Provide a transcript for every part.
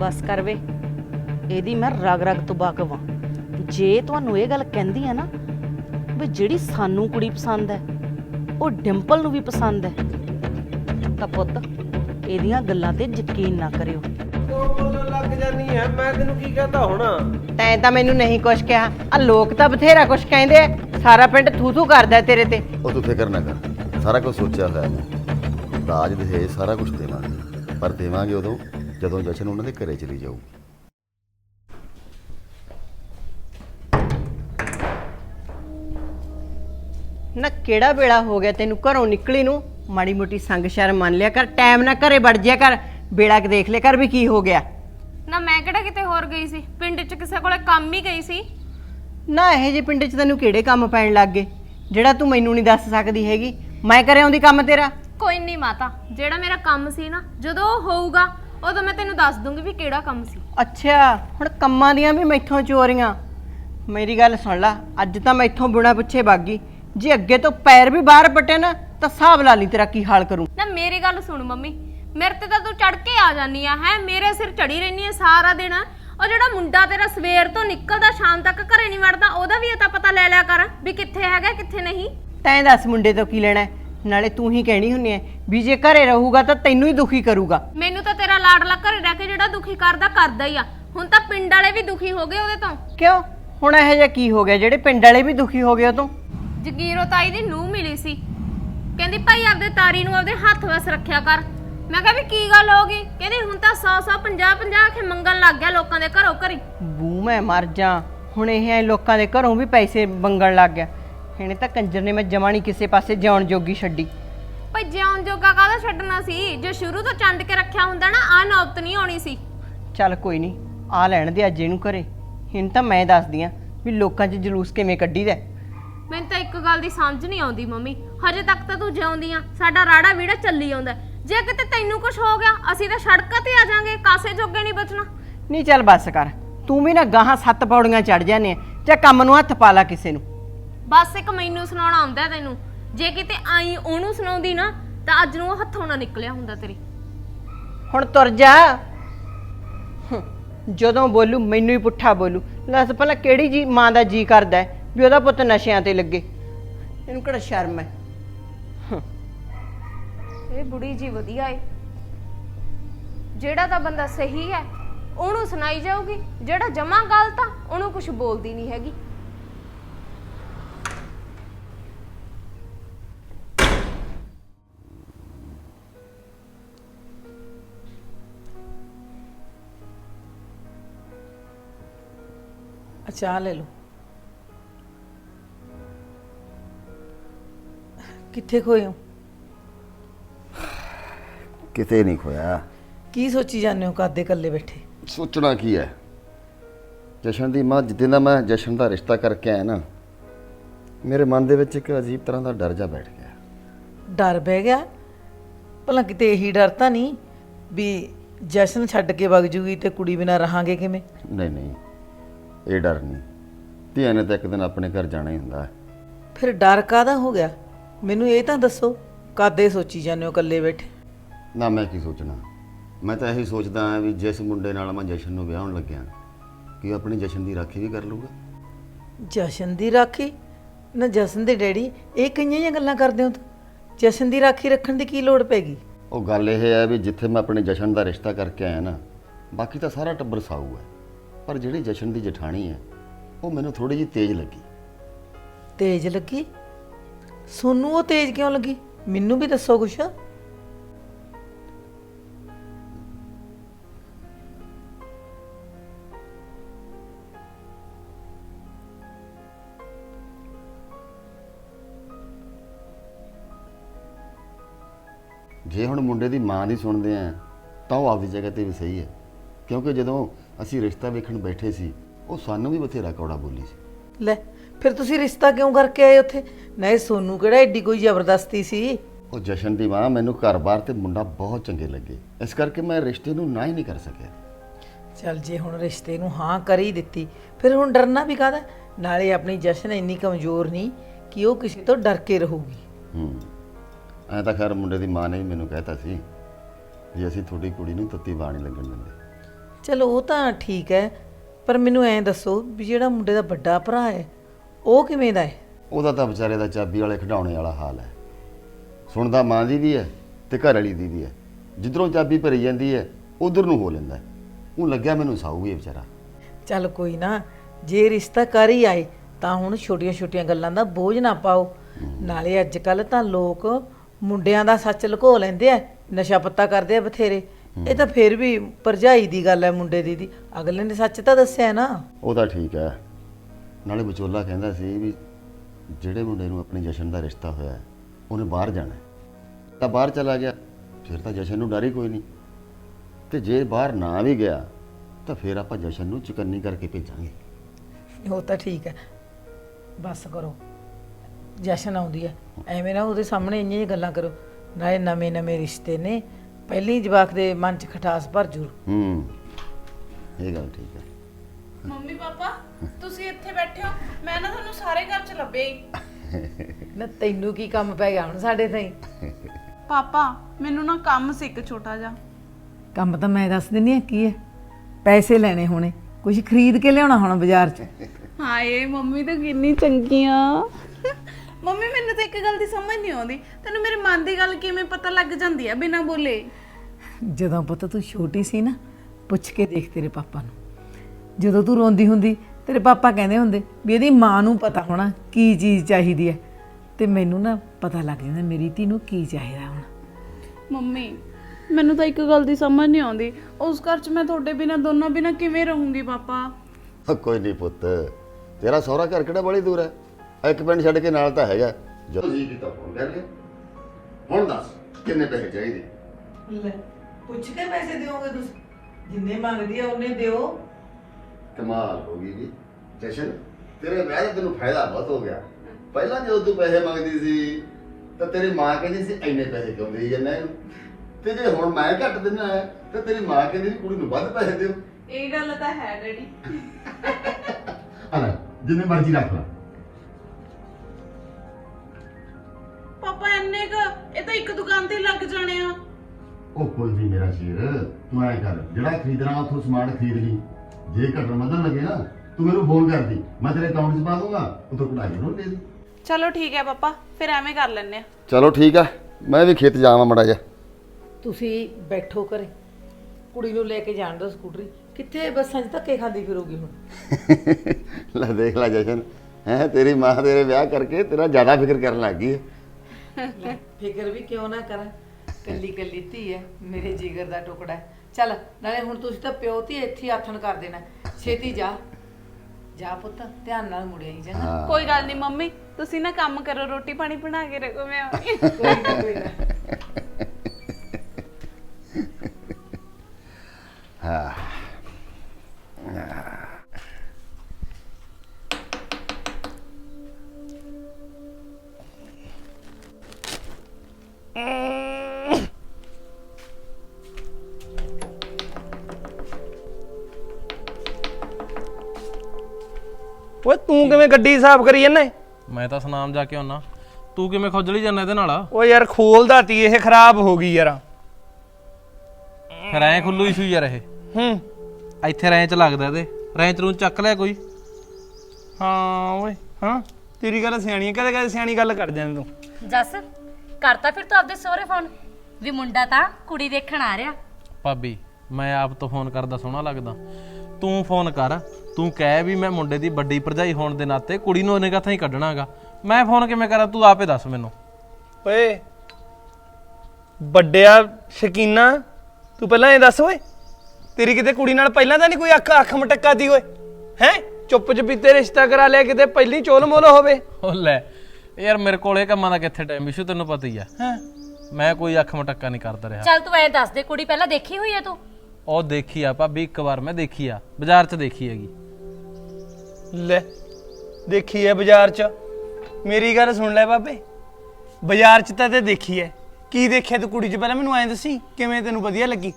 ਬਸ ਕਰ ਵੇ। ਇਹਦੀ ਮੈਂ ਰਗ ਰਗ ਤੋਂ ਹਾਂ ਜੇ ਤੁਹਾਨੂੰ ਇਹ ਗੱਲ ਕਹਿੰਦੀ ਆ ਨਾ ਵੀ ਜਿਹੜੀ ਸਾਨੂੰ ਕੁੜੀ ਪਸੰਦ ਹੈ ਉਹ ਡਿੰਪਲ ਨੂੰ ਵੀ ਪਸੰਦ ਹੈ ਤਾਂ ਪੁੱਤ ਇਹਦੀਆਂ ਗੱਲਾਂ ਤੇ ਯਕੀਨ ਨਾ ਕਰਿਓ। ਉਹ ਬੋਲਣ ਲੱਗ ਜਾਨੀ ਐ ਮੈਂ ਤੈਨੂੰ ਕੀ ਕਹਤਾ ਹੁਣ? ਤੈਂ ਤਾਂ ਮੈਨੂੰ ਨਹੀਂ ਕੁਛ ਕਿਹਾ। ਆ ਲੋਕ ਤਾਂ ਬਥੇਰਾ ਕੁਛ ਕਹਿੰਦੇ ਆ। ਸਾਰਾ ਪਿੰਡ ਥੂ ਥੂ ਕਰਦਾ ਤੇਰੇ ਤੇ। ਉਹ ਤੂੰ ਫਿਕਰ ਨਾ ਕਰ। ਸਾਰਾ ਕੁਝ ਸੋਚਿਆ ਹੋਇਆ ਮੈਂ। ਦਾਜ ਦੇ ਸਾਰਾ ਕੁਝ ਦੇਵਾਂਗੇ। ਪਰ ਦੇਵਾਂਗੇ ਉਦੋਂ ਜਦੋਂ ਜਸ਼ਨ ਉਹਨਾਂ ਦੇ ਘਰੇ ਚਲੀ ਜਾਊ। ਨਾ ਕਿਹੜਾ ਵੇਲਾ ਹੋ ਗਿਆ ਤੈਨੂੰ ਘਰੋਂ ਨਿਕਲੀ ਨੂੰ? ਮਾੜੀ ਮੋਟੀ ਸੰਗ ਸ਼ਰਮ ਮੰਨ ਲਿਆ ਕਰ ਟਾਈਮ ਨਾ ਘਰੇ ਵੜ ਜਿਆ ਕਰ ਵੇਲਾ ਕਿ ਦੇਖ ਲਿਆ ਕਰ ਵੀ ਕੀ ਹੋ ਗਿਆ। ਨਾ ਮੈਂ ਕਿਹੜਾ ਕਿਤੇ ਹੋਰ ਗਈ ਸੀ? ਪਿੰਡ 'ਚ ਕਿਸੇ ਕੋਲੇ ਕੰਮ ਹੀ ਗਈ ਸੀ। ਨਾ ਇਹ ਜੇ ਪਿੰਡ 'ਚ ਤੈਨੂੰ ਕਿਹੜੇ ਕੰਮ ਪੈਣ ਲੱਗ ਗਏ? ਜਿਹੜਾ ਤੂੰ ਮੈਨੂੰ ਨਹੀਂ ਦੱਸ ਸਕਦੀ ਹੈਗੀ। ਮੈਂ ਕਰਿਆ ਆਉਂਦੀ ਕੰਮ ਤੇਰਾ। ਕੋਈ ਨਹੀਂ ਮਾਤਾ ਜਿਹੜਾ ਮੇਰਾ ਕੰਮ ਸੀ ਨਾ ਜਦੋਂ ਉਹ ਹੋਊਗਾ ਉਦੋਂ ਮੈਂ ਤੈਨੂੰ ਦੱਸ ਦੂੰਗੀ ਵੀ ਕਿਹੜਾ ਕੰਮ ਸੀ। ਅੱਛਾ ਹੁਣ ਕੰਮਾਂ ਦੀਆਂ ਵੀ ਮੈਥੋਂ ਚੋਰੀਆਂ। ਮੇਰੀ ਗੱਲ ਸੁਣ ਲੈ ਅੱਜ ਤਾਂ ਮੈਥੋਂ ਬੁਣਾ ਪੁੱਛੇ ਬਾਗੀ ਜੇ ਅੱਗੇ ਤੋਂ ਪੈਰ ਵੀ ਬਾਹਰ ਪਟੇ ਨਾ ਤਾਂ ਹਿਸਾਬ ਲਾ ਲਈ ਤੇਰਾ ਕੀ ਹਾਲ ਕਰੂੰ। ਨਾ ਮੇਰੀ ਗੱਲ ਸੁਣ ਮੰਮੀ ਮੇਰੇ ਤੇ ਤਾਂ ਤੂੰ ਚੜ ਕੇ ਆ ਜਾਨੀ ਆ ਹੈ? ਮੇਰੇ ਸਿਰ ਚੜੀ ਰਹਿਨੀ ਆ ਸਾਰਾ ਦਿਨ। ਉਹ ਜਿਹੜਾ ਮੁੰਡਾ ਤੇਰਾ ਸਵੇਰ ਤੋਂ ਨਿਕਲਦਾ ਸ਼ਾਮ ਤੱਕ ਘਰੇ ਨਹੀਂ ਵੜਦਾ ਉਹਦਾ ਵੀ ਤਾਂ ਪਤਾ ਲੈ ਲਿਆ ਕਰ ਵੀ ਕਿੱਥੇ ਹੈਗਾ ਕਿੱਥੇ ਨਹੀਂ। ਤੈਂ ਦੱਸ ਮੁੰਡੇ ਤੋਂ ਕੀ ਲੈਣਾ ਹੈ? ਨਾਲੇ ਤੂੰ ਹੀ ਕਹਿਣੀ ਹੁੰਨੀ ਐ ਵੀ ਜੇ ਘਰੇ ਰਹੂਗਾ ਤਾਂ ਤੈਨੂੰ ਹੀ ਦੁਖੀ ਕਰੂਗਾ। ਮੈਨੂੰ ਤਾਂ ਤੇਰਾ ਲਾਡਲਾ ਘਰੇ ਰਹਿ ਕੇ ਜਿਹੜਾ ਦੁਖੀ ਕਰਦਾ ਕਰਦਾ ਹੀ ਆ। ਹੁਣ ਤਾਂ ਪਿੰਡ ਵਾਲੇ ਵੀ ਦੁਖੀ ਹੋ ਗਏ ਉਹਦੇ ਤੋਂ। ਕਿਉਂ? ਹੁਣ ਇਹੋ ਜਿਹਾ ਕੀ ਹੋ ਗਿਆ? ਜਿਹੜੇ ਪਿੰਡ ਵਾਲੇ ਵੀ ਦੁਖੀ ਹੋ ਗਏ ਉਹ ਤੋਂ? ਜਗੀਰੋ ਤਾਈ ਦੀ ਨੂੰਹ ਮਿਲੀ ਸੀ। ਕਹਿੰਦੀ ਭਾਈ ਆਪਦੇ ਤਾਰੀ ਨੂੰ ਆਪਦੇ ਹੱਥ ਵਸ ਰੱਖਿਆ ਕਰ। ਮੈਂ ਕਿਹਾ ਵੀ ਕੀ ਗੱਲ ਹੋ ਗਈ? ਕਹਿੰਦੀ ਹੁਣ ਤਾਂ 100 100 50 50 ਆਖੇ ਮੰਗਣ ਲੱਗ ਗਿਆ ਲੋਕਾਂ ਦੇ ਘਰੋਂ ਘਰੀ। ਬੂ ਮੈਂ ਮਰ ਜਾ। ਹੁਣ ਇਹ ਐ ਲੋਕਾਂ ਦੇ ਘਰੋਂ ਵੀ ਪੈਸੇ ਮੰਗਣ ਲੱਗ ਗਿਆ। ਇਹਨੇ ਤਾਂ ਕੰਜਰ ਨੇ ਮੈਂ ਜਮਾ ਨਹੀਂ ਕਿਸੇ ਪਾਸੇ ਜਾਣ ਜੋਗੀ ਛੱਡੀ। ਭਾਈ ਜਿਉਂ ਜੋਗਾ ਕਾਹਦਾ ਛੱਡਣਾ ਸੀ? ਜੇ ਸ਼ੁਰੂ ਤੋਂ ਚੰਡ ਕੇ ਰੱਖਿਆ ਹੁੰਦਾ ਨਾ ਆ ਨੌਬਤ ਨਹੀਂ ਆਉਣੀ ਸੀ। ਚੱਲ ਕੋਈ ਨਹੀਂ ਆ ਲੈਣ ਦੇ ਅੱਜ ਇਹਨੂੰ ਘਰੇ। ਇਹਨੂੰ ਤਾਂ ਮੈਂ ਦੱਸਦੀ ਆ ਵੀ ਲੋਕਾਂ 'ਚ ਜਲੂਸ ਕਿਵੇਂ ਕੱਢੀਦਾ ਮੈਨੂੰ ਤਾਂ ਇੱਕ ਗੱਲ ਦੀ ਸਮਝ ਨਹੀਂ ਆਉਂਦੀ ਮੰਮੀ। ਹਜੇ ਤੱਕ ਤਾਂ ਤੂੰ ਜਿਉਂਦੀ ਆ ਸਾਡਾ ਰਾੜਾ ਵੀੜਾ ਚੱਲੀ ਆਉਂਦਾ ਜੇ ਕਿਤੇ ਤੈਨੂੰ ਕੁਝ ਹੋ ਗਿਆ ਅਸੀਂ ਤਾਂ ਸੜਕਾਂ ਤੇ ਆ ਜਾਾਂਗੇ ਕਾਸੇ ਜੋਗੇ ਨਹੀਂ ਬਚਣਾ। ਨਹੀਂ ਚੱਲ ਬੱਸ ਕਰ ਤੂੰ ਵੀ ਨਾ ਗਾਹਾਂ ਸੱਤ ਪੌੜੀਆਂ ਚੜ ਜਾਂਦੇ ਆ ਜਾਂ ਕੰਮ ਨੂੰ ਹੱਥ ਪਾ ਲਾ ਕਿਸੇ ਨੂੰ। ਬਸ ਇੱਕ ਮੈਨੂੰ ਸੁਣਾਉਣਾ ਆਉਂਦਾ ਤੈਨੂੰ। ਜੇ ਕਿਤੇ ਆਈ ਉਹਨੂੰ ਸੁਣਾਉਂਦੀ ਨਾ ਤਾਂ ਅੱਜ ਨੂੰ ਉਹ ਹੱਥੋਂ ਨਾ ਨਿਕਲਿਆ ਹੁੰਦਾ ਤੇਰੇ। ਹੁਣ ਤੁਰ ਜਾ। ਹੂੰ, ਜਦੋਂ ਬੋਲੂ ਮੈਨੂੰ ਹੀ ਪੁੱਠਾ ਬੋਲੂ। ਲੱਸ ਪਹਿਲਾਂ ਕਿਹੜੀ ਜੀ ਮਾਂ ਦਾ ਜੀ ਕਰਦਾ ਹੈ ਵੀ ਉਹਦਾ ਪੁੱਤ ਨਸ਼ਿਆਂ ਤੇ ਲੱਗੇ? ਇਹਨੂੰ ਕਿਹੜਾ ਸ਼ਰਮ ਹੈ? ਇਹ ਬੁੜੀ ਜੀ ਵਧੀਆ ਏ। ਜਿਹੜਾ ਤਾਂ ਬੰਦਾ ਸਹੀ ਹੈ ਉਹਨੂੰ ਸੁਣਾਈ ਜਾਊਗੀ। ਜਿਹੜਾ ਜਮਾ ਗਲਤ ਆ ਉਹਨੂੰ ਕੁਝ ਬੋਲਦੀ ਨਹੀਂ ਹੈਗੀ। ਆਹ ਲੈ ਲਓ। ਕਿੱਥੇ ਖੋਏ ਹੋ? ਕਿਤੇ ਨਹੀਂ ਖੋਇਆ। ਕੀ ਸੋਚੀ ਜਾਂਦੇ ਹੋ ਕਾਦੇ ਇਕੱਲੇ ਬੈਠੇ? ਸੋਚਣਾ ਕੀ ਹੈ? ਜਸ਼ਨ ਦੀ ਮਾਂ ਜਿੱਦਾਂ ਦਾ ਮੈਂ ਜਸ਼ਨ ਦਾ ਰਿਸ਼ਤਾ ਕਰਕੇ ਆਇਆ ਨਾ ਮੇਰੇ ਮਨ ਦੇ ਵਿੱਚ ਇੱਕ ਅਜੀਬ ਤਰ੍ਹਾਂ ਦਾ ਡਰ ਜਾ ਬੈਠ ਗਿਆ। ਡਰ ਬਹਿ ਗਿਆ? ਭਲਾ ਕਿਤੇ ਇਹੀ ਡਰ ਤਾਂ ਨਹੀਂ ਵੀ ਜਸ਼ਨ ਛੱਡ ਕੇ ਵਗ ਜੂਗੀ ਤੇ ਕੁੜੀ ਬਿਨਾ ਰਹਾਂਗੇ ਕਿਵੇਂ? ਨਹੀਂ ਨਹੀਂ। ਇਹ ਡਰ ਨਹੀਂ। ਧੀਆਂ ਨੇ ਤਾਂ ਇੱਕ ਦਿਨ ਆਪਣੇ ਘਰ ਜਾਣਾ ਹੀ ਹੁੰਦਾ। ਹੈ ਫਿਰ ਡਰ ਕਾਦਾ ਹੋ ਗਿਆ? ਮੈਨੂੰ ਇਹ ਤਾਂ ਦੱਸੋ ਕਾਦੇ ਸੋਚੀ ਜਾਂਦੇ ਹੋ ਇਕੱਲੇ ਬੈਠੇ? ਨਾ ਮੈਂ ਕੀ ਸੋਚਣਾ? ਮੈਂ ਤਾਂ ਇਹੀ ਸੋਚਦਾ ਹਾਂ ਵੀ ਜਿਸ ਮੁੰਡੇ ਨਾਲ ਮੈਂ ਜਸ਼ਨ ਨੂੰ ਵਿਆਹਣ ਲੱਗਿਆ ਕਿ ਉਹ ਆਪਣੀ ਜਸ਼ਨ ਦੀ ਰਾਖੀ ਵੀ ਕਰ ਲੂਗਾ ਜਸ਼ਨ ਦੀ ਰਾਖੀ? ਨਾ ਜਸ਼ਨ ਦੇ ਡੈਡੀ ਇਹ ਕਈਆਂ ਜਿਹੀਆਂ ਗੱਲਾਂ ਕਰਦੇ ਹੋ ਜਸ਼ਨ ਦੀ ਰਾਖੀ ਰੱਖਣ ਦੀ ਕੀ ਲੋੜ ਪੈਗੀ? ਉਹ ਗੱਲ ਇਹ ਹੈ ਵੀ ਜਿੱਥੇ ਮੈਂ ਆਪਣੇ ਜਸ਼ਨ ਦਾ ਰਿਸ਼ਤਾ ਕਰਕੇ ਆਇਆ ਨਾ ਬਾਕੀ ਤਾਂ ਸਾਰਾ ਟੱਬਰ ਸਾਊ ਹੈ। ਪਰ ਜਿਹੜੀ ਜਸ਼ਨ ਦੀ ਜਠਾਣੀ ਹੈ ਉਹ ਮੈਨੂੰ ਥੋੜੀ ਜਿਹੀ ਤੇਜ਼ ਲੱਗੀ। ਤੇਜ਼ ਲੱਗੀ? ਸੋਨੂੰ ਉਹ ਤੇਜ਼ ਕਿਉਂ ਲੱਗੀ? ਮੈਨੂੰ ਵੀ ਦੱਸੋ ਕੁਛ। ਜੇ ਹੁਣ ਮੁੰਡੇ ਦੀ ਮਾਂ ਦੀ ਸੁਣਦੇ ਆ ਤਾਂ ਉਹ ਆਪਦੀ ਜਗ੍ਹਾ ਤੇ ਵੀ ਸਹੀ ਹੈ। ਕਿਉਂਕਿ ਜਦੋਂ ਅਸੀਂ ਰਿਸ਼ਤਾ ਵੇਖਣ ਬੈਠੇ ਸੀ ਉਹ ਸਾਨੂੰ ਵੀ ਬਥੇਰਾ ਕੌੜਾ ਬੋਲੀ ਸੀ। ਲੈ ਫਿਰ ਤੁਸੀਂ ਰਿਸ਼ਤਾ ਕਿਉਂ ਕਰਕੇ ਆਏ ਉੱਥੇ? ਨਹੀਂ ਸੋਨੂੰ ਕਿਹੜਾ ਏਡੀ ਕੋਈ ਜ਼ਬਰਦਸਤੀ ਸੀ? ਉਹ ਜਸ਼ਨ ਦੀ ਮਾਂ ਮੈਨੂੰ ਘਰ-ਬਾਰ ਤੇ ਮੁੰਡਾ ਬਹੁਤ ਚੰਗੇ ਲੱਗੇ। ਇਸ ਕਰਕੇ ਮੈਂ ਰਿਸ਼ਤੇ ਨੂੰ ਨਾ ਹੀ ਨਹੀਂ ਕਰ ਸਕਿਆ। ਚੱਲ ਜੇ ਹੁਣ ਰਿਸ਼ਤੇ ਨੂੰ ਹਾਂ ਕਰ ਹੀ ਦਿੱਤੀ ਫਿਰ ਹੁਣ ਡਰਨਾ ਵੀ ਕਾਹਦਾ? ਨਾਲੇ ਆਪਣੀ ਜਸ਼ਨ ਇੰਨੀ ਕਮਜ਼ੋਰ ਨਹੀਂ ਕਿ ਉਹ ਕਿਸੇ ਤੋਂ ਡਰ ਕੇ ਰਹੂਗੀ। ਹੂੰ ਐਂ ਤਾਂ ਖੈਰ ਮੁੰਡੇ ਦੀ ਮਾਂ ਨੇ ਵੀ ਮੈਨੂੰ ਕਹਿਤਾ ਸੀ ਜੀ ਅਸੀਂ ਤੁਹਾਡੀ ਕੁੜੀ ਨੂੰ ਤੱਤੀ ਬਾਣੀ ਲੱਗਣ ਦਿੰਦੇ। ਚਲੋ ਉਹ ਤਾਂ ਠੀਕ ਹੈ ਪਰ ਮੈਨੂੰ ਐਂ ਦੱਸੋ ਵੀ ਜਿਹੜਾ ਮੁੰਡੇ ਦਾ ਵੱਡਾ ਭਰਾ ਹੈ ਉਹ ਕਿਵੇਂ ਦਾ ਹੈ? ਉਹਦਾ ਤਾਂ ਵਿਚਾਰੇ ਦਾ ਚਾਬੀ ਵਾਲੇ ਖਿਡਾਉਣੇ ਵਾਲਾ ਹਾਲ ਹੈ। ਸੁਣਦਾ ਮਾਂ ਦੀ ਵੀ ਹੈ ਤੇ ਘਰ ਵਾਲੀ ਦੀ ਵੀ ਹੈ। ਜਿੱਧਰੋਂ ਚਾਬੀ ਭਰੀ ਜਾਂਦੀ ਹੈ ਉਧਰ ਨੂੰ ਹੋ ਲੈਂਦਾ ਉਹ ਲੱਗਿਆ ਮੈਨੂੰ ਸਾਊ ਇਹ ਵਿਚਾਰਾ। ਚੱਲ ਕੋਈ ਨਾ ਜੇ ਰਿਸ਼ਤਾ ਕਰ ਹੀ ਆਏ ਤਾਂ ਹੁਣ ਛੋਟੀਆਂ-ਛੋਟੀਆਂ ਗੱਲਾਂ ਦਾ ਬੋਝ ਨਾ ਪਾਓ। ਨਾਲੇ ਅੱਜ ਕੱਲ ਤਾਂ ਲੋਕ ਮੁੰਡਿਆਂ ਦਾ ਸੱਚ ਲੁਕੋ ਲੈਂਦੇ ਆ ਨਸ਼ਾ ਪੱਤਾ ਕਰਦੇ ਆ ਬਥੇਰੇ। ਇਹ ਤਾਂ ਫਿਰ ਵੀ ਪਰਜਾਈ ਦੀ ਗੱਲ ਹੈ ਮੁੰਡੇ ਦੀ ਦੀ। ਅਗਲੇ ਨੇ ਸੱਚ ਤਾਂ ਦੱਸਿਆ ਨਾ। ਉਹ ਤਾਂ ਠੀਕ ਹੈ। ਨਾਲੇ ਵਿਚੋਲਾ ਕਹਿੰਦਾ ਸੀ ਵੀ ਜਿਹੜੇ ਮੁੰਡੇ ਨੂੰ ਆਪਣੇ ਜਸ਼ਨ ਦਾ ਰਿਸ਼ਤਾ ਹੋਇਆ ਹੈ, ਉਹਨੇ ਬਾਹਰ ਜਾਣਾ ਹੈ। ਤਾਂ ਬਾਹਰ ਚਲਾ ਗਿਆ। ਫਿਰ ਤਾਂ ਜਸ਼ਨ ਨੂੰ ਡਰ ਹੀ ਕੋਈ ਨਹੀਂ। ਤੇ ਜੇ ਬਾਹਰ ਨਾ ਵੀ ਗਿਆ ਤਾਂ ਫਿਰ ਆਪਾਂ ਜਸ਼ਨ ਨੂੰ ਚੁਕੰਨੀ ਕਰਕੇ ਭੇਜਾਂਗੇ। ਉਹ ਤਾਂ ਠੀਕ ਹੈ। ਬਸ ਕਰੋ। ਜਸ਼ਨ ਆਉਂਦੀ ਹੈ। ਐਵੇਂ ਨਾ ਉਹਦੇ ਸਾਹਮਣੇ ਇੰਨੀਆਂ ਗੱਲਾਂ ਕਰੋ। ਨਾਲੇ ਨਵੇਂ ਨਵੇਂ ਰਿਸ਼ਤੇ ਨੇ। ਪਹਿਲੀ ਜਵਾਕ ਦੇ ਮਨ 'ਚ ਖਟਾਸ ਭਰ ਜੂ। ਹੂੰ ਇਹ ਗੱਲ ਠੀਕ ਹੈ ਮੰਮੀ ਪਾਪਾ ਤੁਸੀਂ ਇੱਥੇ ਬੈਠੇ ਹੋ ਮੈਂ ਨਾ ਤੁਹਾਨੂੰ ਸਾਰੇ ਘਰ ਚ ਲੱਭਿਆ ਹੀ। ਨਾ ਤੈਨੂੰ ਕੀ ਕੰਮ ਪੈ ਗਿਆ ਹੁਣ ਸਾਡੇ ਤਾਈਂ? ਪਾਪਾ ਮੈਨੂੰ ਨਾ ਕੰਮ ਸੀ ਇੱਕ ਛੋਟਾ ਜਿਹਾ। ਕੰਮ ਤਾਂ ਮੈਂ ਦੱਸ ਦਿੰਨੀ ਆ ਕੀ ਹੈ? ਪੈਸੇ ਲੈਣੇ ਹੋਣੇ ਕੁਝ ਖਰੀਦ ਕੇ ਲਿਆਉਣਾ ਹੋਣਾ ਬਾਜ਼ਾਰ 'ਚ। ਹਾਏ ਮੰਮੀ ਤਾਂ ਕਿੰਨੀ ਚੰਗੀਆਂ। ਮੈਨੂੰ ਤਾਂ ਇੱਕ ਗੱਲ ਦੀ ਸਮਝ ਨਹੀਂ ਆਉਂਦੀ। ਤੈਨੂੰ ਮੇਰੇ ਮਨ ਦੀ ਗੱਲ ਕਿਵੇਂ ਪਤਾ ਲੱਗ ਜਾਂਦੀ ਆ ਬਿਨਾਂ ਬੋਲੇ? ਜਦੋਂ ਪੁੱਤ ਤੂੰ ਛੋਟੀ ਸੀ ਨਾ ਪੁੱਛ ਕੇ ਦੇਖ ਤੇਰੇ ਪਾਪਾ ਨੂੰ। ਜਦੋਂ ਤੂੰ ਰੋਂਦੀ ਹੁੰਦੀ ਤੇਰੇ ਪਾਪਾ ਕਹਿੰਦੇ ਹੁੰਦੇ ਵੀ ਇਹਦੀ ਮਾਂ ਨੂੰ ਪਤਾ ਹੋਣਾ ਕੀ ਚੀਜ਼ ਚਾਹੀਦੀ ਹੈ। ਤੇ ਮੈਨੂੰ ਨਾ ਪਤਾ ਲੱਗ ਜਾਂਦਾ ਮੇਰੀ ਧੀ ਨੂੰ ਕੀ ਚਾਹੀਦਾ ਹੁਣ। ਮੰਮੀ ਮੈਨੂੰ ਤਾਂ ਇੱਕ ਗੱਲ ਦੀ ਸਮਝ ਨਹੀਂ ਆਉਂਦੀ। ਉਸ ਘਰ ਚ ਮੈਂ ਤੁਹਾਡੇ ਬਿਨਾਂ ਦੋਨਾਂ ਬਿਨਾਂ ਕਿਵੇਂ ਰਹੂੰਗੀ ਪਾਪਾ? ਕੋਈ ਨਹੀਂ ਪੁੱਤ ਤੇਰਾ ਸਹੁਰਾ ਘਰ ਕਿਹੜਾ ਬੜੀ ਦੂਰ ਹੈ? ਇੱਕ ਪਿੰਡ ਛੱਡ ਕੇ ਨਾਲ ਤਾਂ ਹੈਗਾ। ਜਦੋਂ ਜੀ ਕੀਤਾ ਫੋਨ ਕਰ ਲਿਆ ਹੁਣ ਦੱਸ ਕਿੰਨੇ ਪੈਸੇ ਚਾਹੀਦੇ? ਲੈ ਪੁੱਛ ਕੇ ਪੈਸੇ ਦਿਓਗੇ ਤੁਸੀਂ? ਜਿੰਨੇ ਮੰਗਦੀ ਆ ਉਹਨੇ ਦਿਓ। ਕਮਾਲ ਹੋ ਗਈ ਜੀ। ਜਸ਼ਨ ਤੇਰੇ ਵਿਆਹ ਦਾ ਤੈਨੂੰ ਫਾਇਦਾ ਬਹੁਤ ਹੋ ਗਿਆ। ਪਹਿਲਾਂ ਜਦੋਂ ਤੂੰ ਪੈਸੇ ਮੰਗਦੀ ਸੀ ਤਾਂ ਤੇਰੀ ਮਾਂ ਕਹਿੰਦੀ ਸੀ ਇੰਨੇ ਪੈਸੇ ਕਿਉਂ ਦੇਈ ਜਾਂਦਾ ਇਹਨੂੰ ਤੇ ਜੇ ਹੁਣ ਮੈਂ ਘੱਟ ਦਿੰਦਾ ਹੈ ਤਾਂ ਤੇਰੀ ਮਾਂ ਕਹਿੰਦੀ ਵੀ ਕੁੜੀ ਨੂੰ ਵੱਧ ਪੈਸੇ ਦਿਓ। ਇਹ ਗੱਲ ਤਾਂ ਹੈ ਡੈਡੀ। ਲੈ ਜਿੰਨੇ ਮਰਜ਼ੀ ਰੱਖ ਲੈ। ਉਹ ਕੋਈ ਨਹੀਂ ਮੇਰਾ ਸ਼ੇਰ ਤੂੰ ਐ ਕਰ ਜਿਹੜਾ ਖਰੀਦਣਾ ਉੱਥੋਂ ਸਮਾਨ ਖਰੀਦ ਲਈ। ਜੇ ਘਟਣ ਵਧਣ ਲੱਗੇ ਨਾ ਤੂੰ ਮੈਨੂੰ ਫੋਨ ਕਰ ਦੀ ਮੈਂ ਤੇਰੇ ਅਕਾਊਂਟ 'ਚ ਪਾ ਦੂੰਗਾ ਉਤੋਂ ਕਢਾਈ ਨੂੰ ਦੇ ਦੀ। ਚਲੋ ਠੀਕ ਹੈ ਪਾਪਾ ਫਿਰ ਐਵੇਂ ਕਰ ਲੈਨੇ ਆ ਚਲੋ ਠੀਕ ਆ ਮੈਂ ਵੀ ਖੇਤ ਜਾਵਾਂ ਮੜਾ ਜਾ ਤੁਸੀਂ ਬੈਠੋ ਘਰੇ ਕੁੜੀ ਨੂੰ ਲੈ ਕੇ ਜਾਣ ਦੋ ਸਕੂਟਰੀ। ਕਿੱਥੇ ਬੱਸਾਂ 'ਚ ਧੱਕੇ ਖਾਂਦੀ ਫਿਰੋਗੀ ਹੁਣ? ਲੈ ਦੇਖ ਲੈ ਜਸ਼ਨ ਹੈ ਤੇਰੀ ਮਾਂ ਤੇਰੇ ਵਿਆਹ ਕਰਕੇ ਤੇਰਾ ਜ਼ਿਆਦਾ ਫਿਕਰ ਕਰਨ ਲੱਗ ਗਈ ਹੈ। ਫਿਕਰ ਵੀ ਕਿਉਂ ਨਾ ਕਰਾਂ? ਕੱਲੀ ਕੱਲੀ ਧੀ ਹੈ ਮੇਰੇ ਜਿਗਰ ਦਾ ਟੁਕੜਾ ਹੈ। ਚੱਲ ਨਾਲੇ ਹੁਣ ਤੁਸੀਂ ਤਾਂ ਪਿਓ ਧੀ ਇੱਥੇ ਹੀ ਆਥਣ ਕਰ ਦੇਣਾ ਛੇਤੀ ਜਾ। ਜਾ ਪੁੱਤ ਧਿਆਨ ਨਾਲ ਮੁੜਿਆ ਹੀ ਜਾਣਾ ਹਾਂ। ਕੋਈ ਗੱਲ ਨਹੀਂ ਮੰਮੀ ਤੁਸੀਂ ਨਾ ਕੰਮ ਕਰੋ ਰੋਟੀ ਪਾਣੀ ਬਣਾ ਕੇ ਰੱਖੋ ਮੈਂ ਆਉਂਦੀ ਕੋਈ ਨਾ ਕੋਈ ਨਾ। ਓਏ ਤੂੰ ਕਿਵੇਂ ਗੱਡੀ ਸਾਫ਼ ਕਰੀ ਜਾਂਦਾ? ਮੈਂ ਤਾਂ ਸਨਾਮ ਜਾ ਕੇ ਆਉਣਾ ਤੂੰ ਕਿਵੇਂ ਖੁਜਲੀ ਜਾਂਦਾ ਇਹਦੇ ਨਾਲ? ਓਏ ਯਾਰ ਖੋਲਦਾ ਤੀ ਇਹ ਖਰਾਬ ਹੋ ਗਈ ਯਾਰ। ਫਿਰ ਐ ਖੁੱਲੂ ਇਸ਼ੂ ਯਾਰ ਇਹ। ਹੂੰ। ਇੱਥੇ ਰੈਂਚ ਲੱਗਦਾ ਇਹਦੇ। ਰੈਂਚ ਨੂੰ ਚੱਕ ਲਿਆ ਕੋਈ। ਹਾਂ ਓਏ ਹਾਂ। ਤੇਰੀ ਗੱਲ ਸਿਆਣੀ ਹੈ ਕਦੇ ਕਦੇ ਸਿਆਣੀ ਗੱਲ ਕਰ ਜਾਂਦਾ ਤੂੰ। ਜੱਸ ਕਰਤਾ ਫਿਰ ਤੂੰ ਆਪਦੇ ਸਹੁਰੇ ਫੋਨ। ਵੀ ਮੁੰਡਾ ਤਾਂ ਕੁੜੀ ਦੇਖਣ ਆ ਰਿਹਾ। ਭਾਬੀ ਮੈਂ ਆਪ ਤੋਂ ਫੋਨ ਕਰਦਾ ਸੋਹਣਾ ਲੱਗਦਾ। ਤੂੰ ਫੋਨ ਕਰ। ਤੂੰ ਕਹਿ ਵੀ ਮੈਂ ਮੁੰਡੇ ਦੀ ਵੱਡੀ ਭਰਜਾਈ ਹੋਣ ਦੇ ਨਾਤੇ ਕੁੜੀ ਨੂੰ ਉਹਨੇ ਕਥਾ ਹੀ ਕੱਢਣਾਗਾ। ਮੈਂ ਫੋਨ ਕਿਵੇਂ ਕਰਾਂ? ਤੂੰ ਆਪੇ ਦੱਸ ਮੈਨੂੰ। ਓਏ ਵੱਡਿਆ ਸ਼ਕੀਨਾ ਤੂੰ ਪਹਿਲਾਂ ਇਹ ਦੱਸ ਓਏ ਤੇਰੀ ਕਿਤੇ ਕੁੜੀ ਨਾਲ ਪਹਿਲਾਂ ਤਾਂ ਨਹੀਂ ਕੋਈ ਅੱਖ ਅੱਖ ਮਟਕਾ ਦੀ ਓਏ? ਹੈ? ਚੁੱਪ ਚਪੀਤੇ ਰਿਸ਼ਤਾ ਕਰਾ ਲਿਆ ਕਿਤੇ ਪਹਿਲੀ ਚੋਲ ਮੋਲ ਹੋਵੇ। ਉਹ ਲੈ ਯਾਰ ਮੇਰੇ ਕੋਲ ਇਹ ਕੰਮਾਂ ਦਾ ਕਿੱਥੇ ਟਾਈਮ ਇਸ਼ੂ ਤੈਨੂੰ ਪਤਾ ਹੀ ਆ। ਹਾਂ। ਮੈਂ ਕੋਈ ਅੱਖ ਮਟੱਕਾ ਨਹੀਂ ਕਰਦਾ ਰਿਹਾ। ਚੱਲ ਤੂੰ ਐ ਦੱਸ ਦੇ ਕੁੜੀ ਪਹਿਲਾਂ ਦੇਖੀ ਹੋਈ ਐ ਤੂੰ? ਉਹ ਦੇਖੀ ਆ ਭਾਬੀ ਇੱਕ ਵਾਰ ਮੈਂ ਦੇਖੀ ਆ ਬਾਜ਼ਾਰ 'ਚ ਦੇਖੀ ਹੈਗੀ। ਲੈ ਦੇਖੀ ਐ ਬਾਜ਼ਾਰ 'ਚ। ਮੇਰੀ ਗੱਲ ਸੁਣ ਲੈ ਬਾਬੇ। ਬਾਜ਼ਾਰ 'ਚ ਤਾਂ ਤੇ ਦੇਖੀ ਐ ਕੀ ਦੇਖਿਆ ਤੂੰ ਕੁੜੀ 'ਚ? ਪਹਿਲਾਂ ਮੈਨੂੰ ਐਂ ਦੱਸੀ ਕਿਵੇਂ ਤੈਨੂੰ ਵਧੀਆ ਲੱਗੀ?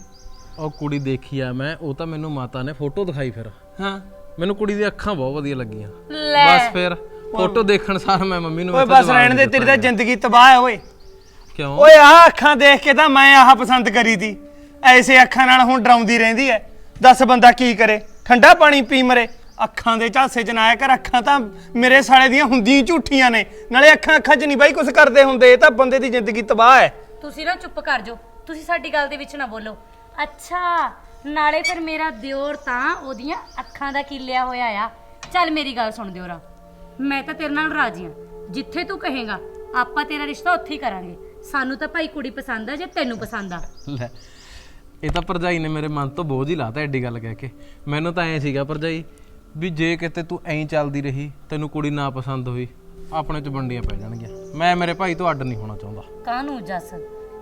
ਉਹ ਕੁੜੀ ਦੇਖੀ ਆ ਮੈਂ ਉਹ ਤਾਂ ਮੈਨੂੰ ਮਾਤਾ ਨੇ ਫੋਟੋ ਦਿਖਾਈ ਫਿਰ। ਹਾਂ। ਮੈਨੂੰ ਕੁੜੀ ਦੀਆਂ ਅੱਖਾਂ ਬਹੁਤ ਵਧੀਆ ਲੱਗੀਆਂ। ਲੈ। ਬਸ ਫਿਰ ਫੋਟੋ ਦੇਖਣ ਸਾਰ ਮੈਂ ਮੰਮੀ ਨੂੰ ਓਏ ਬਸ ਰਹਿਣ ਦੇ ਦੇ ਤੇਰੀ ਤਾਂ ਜ਼ਿੰਦਗੀ ਤਬਾਹ ਹੈ ਓਏ। ਕਿਉਂ? ਓਏ ਆਹ ਅੱਖਾਂ ਦੇਖ ਕੇ ਤਾਂ ਮੈਂ ਆਹ ਪਸੰਦ ਕਰੀ ਤੀ। ਐਸੇ ਅੱਖਾਂ ਨਾਲ ਹੁਣ ਡਰਾਉਂਦੀ ਰਹਿੰਦੀ ਐ ਦੱਸ ਬੰਦਾ ਕੀ ਕਰੇ? ਠੰਡਾ ਪਾਣੀ ਪੀ ਮਰੇ। ਅੱਖਾਂ ਦੇ ਝਾਸੇ ਚ ਨਾ ਆਇਆ ਕਰ ਅੱਖਾਂ ਤਾਂ ਮੇਰੇ ਸਾਲੇ ਦੀਆਂ ਹੁੰਦੀਆਂ ਹੀ ਝੂਠੀਆਂ ਨੇ। ਨਾਲੇ ਅੱਖਾਂ ਅੱਖਾਂ ਚ ਨਹੀਂ ਬਾਈ ਕੁਝ ਕਰਦੇ ਹੁੰਦੇ ਇਹ ਤਾਂ ਬੰਦੇ ਦੀ ਜ਼ਿੰਦਗੀ ਤਬਾਹ ਹੈ। ਤੁਸੀਂ ਨਾ ਚੁੱਪ ਕਰ ਜਾਓ ਤੁਸੀਂ ਸਾਡੀ ਗੱਲ ਦੇ ਵਿੱਚ ਨਾ ਬੋਲੋ। ਅੱਛਾ ਨਾਲੇ ਫਿਰ ਮੇਰਾ ਦਿਓਰ ਤਾਂ ਉਹਦੀਆਂ ਅੱਖਾਂ ਦਾ ਕੀਲਿਆ ਹੋਇਆ ਆ? ਚੱਲ ਮੇਰੀ ਗੱਲ ਸੁਣ ਦਿਓਰਾ ਮੈਂ ਤਾਂ ਤੇਰੇ ਨਾਲ ਰਾਜੀ ਆ। ਜਿੱਥੇ ਤੂੰ ਕਹੇਗਾ ਆਪਾਂ ਤੇਰਾ ਰਿਸ਼ਤਾ ਉੱਥੇ ਹੀ ਕਰਾਂਗੇ। ਸਾਨੂੰ ਤਾਂ ਭਾਈ ਕੁੜੀ ਪਸੰਦ ਆ ਜੇ ਤੈਨੂੰ ਪਸੰਦ ਆ? ਲੈ ਇਹ ਤਾਂ ਭਰਜਾਈ ਨੇ ਮੇਰੇ ਮਨ ਤੋਂ ਬੋਝ ਹੀ ਲਾਤਾ ਐਡੀ ਗੱਲ ਕਹਿ ਕੇ। ਮੈਨੂੰ ਤਾਂ ਐਂ ਸੀਗਾ ਭਰਜਾਈ ਵੀ ਜੇ ਕਿਤੇ ਤੂੰ ਐਂ ਚੱਲਦੀ ਰਹੀ ਤੈਨੂੰ ਕੁੜੀ ਨਾ ਪਸੰਦ ਹੋਈ ਆਪਣੇ ਚ ਵੰਡੀਆਂ ਪੈ ਜਾਣਗੀਆਂ। ਮੈਂ ਮੇਰੇ ਭਾਈ ਤੋਂ ਅੱਡ ਨਹੀਂ ਹੋਣਾ ਚਾਹੁੰਦਾ। ਕਾਹਨੂੰ ਜੱਸ?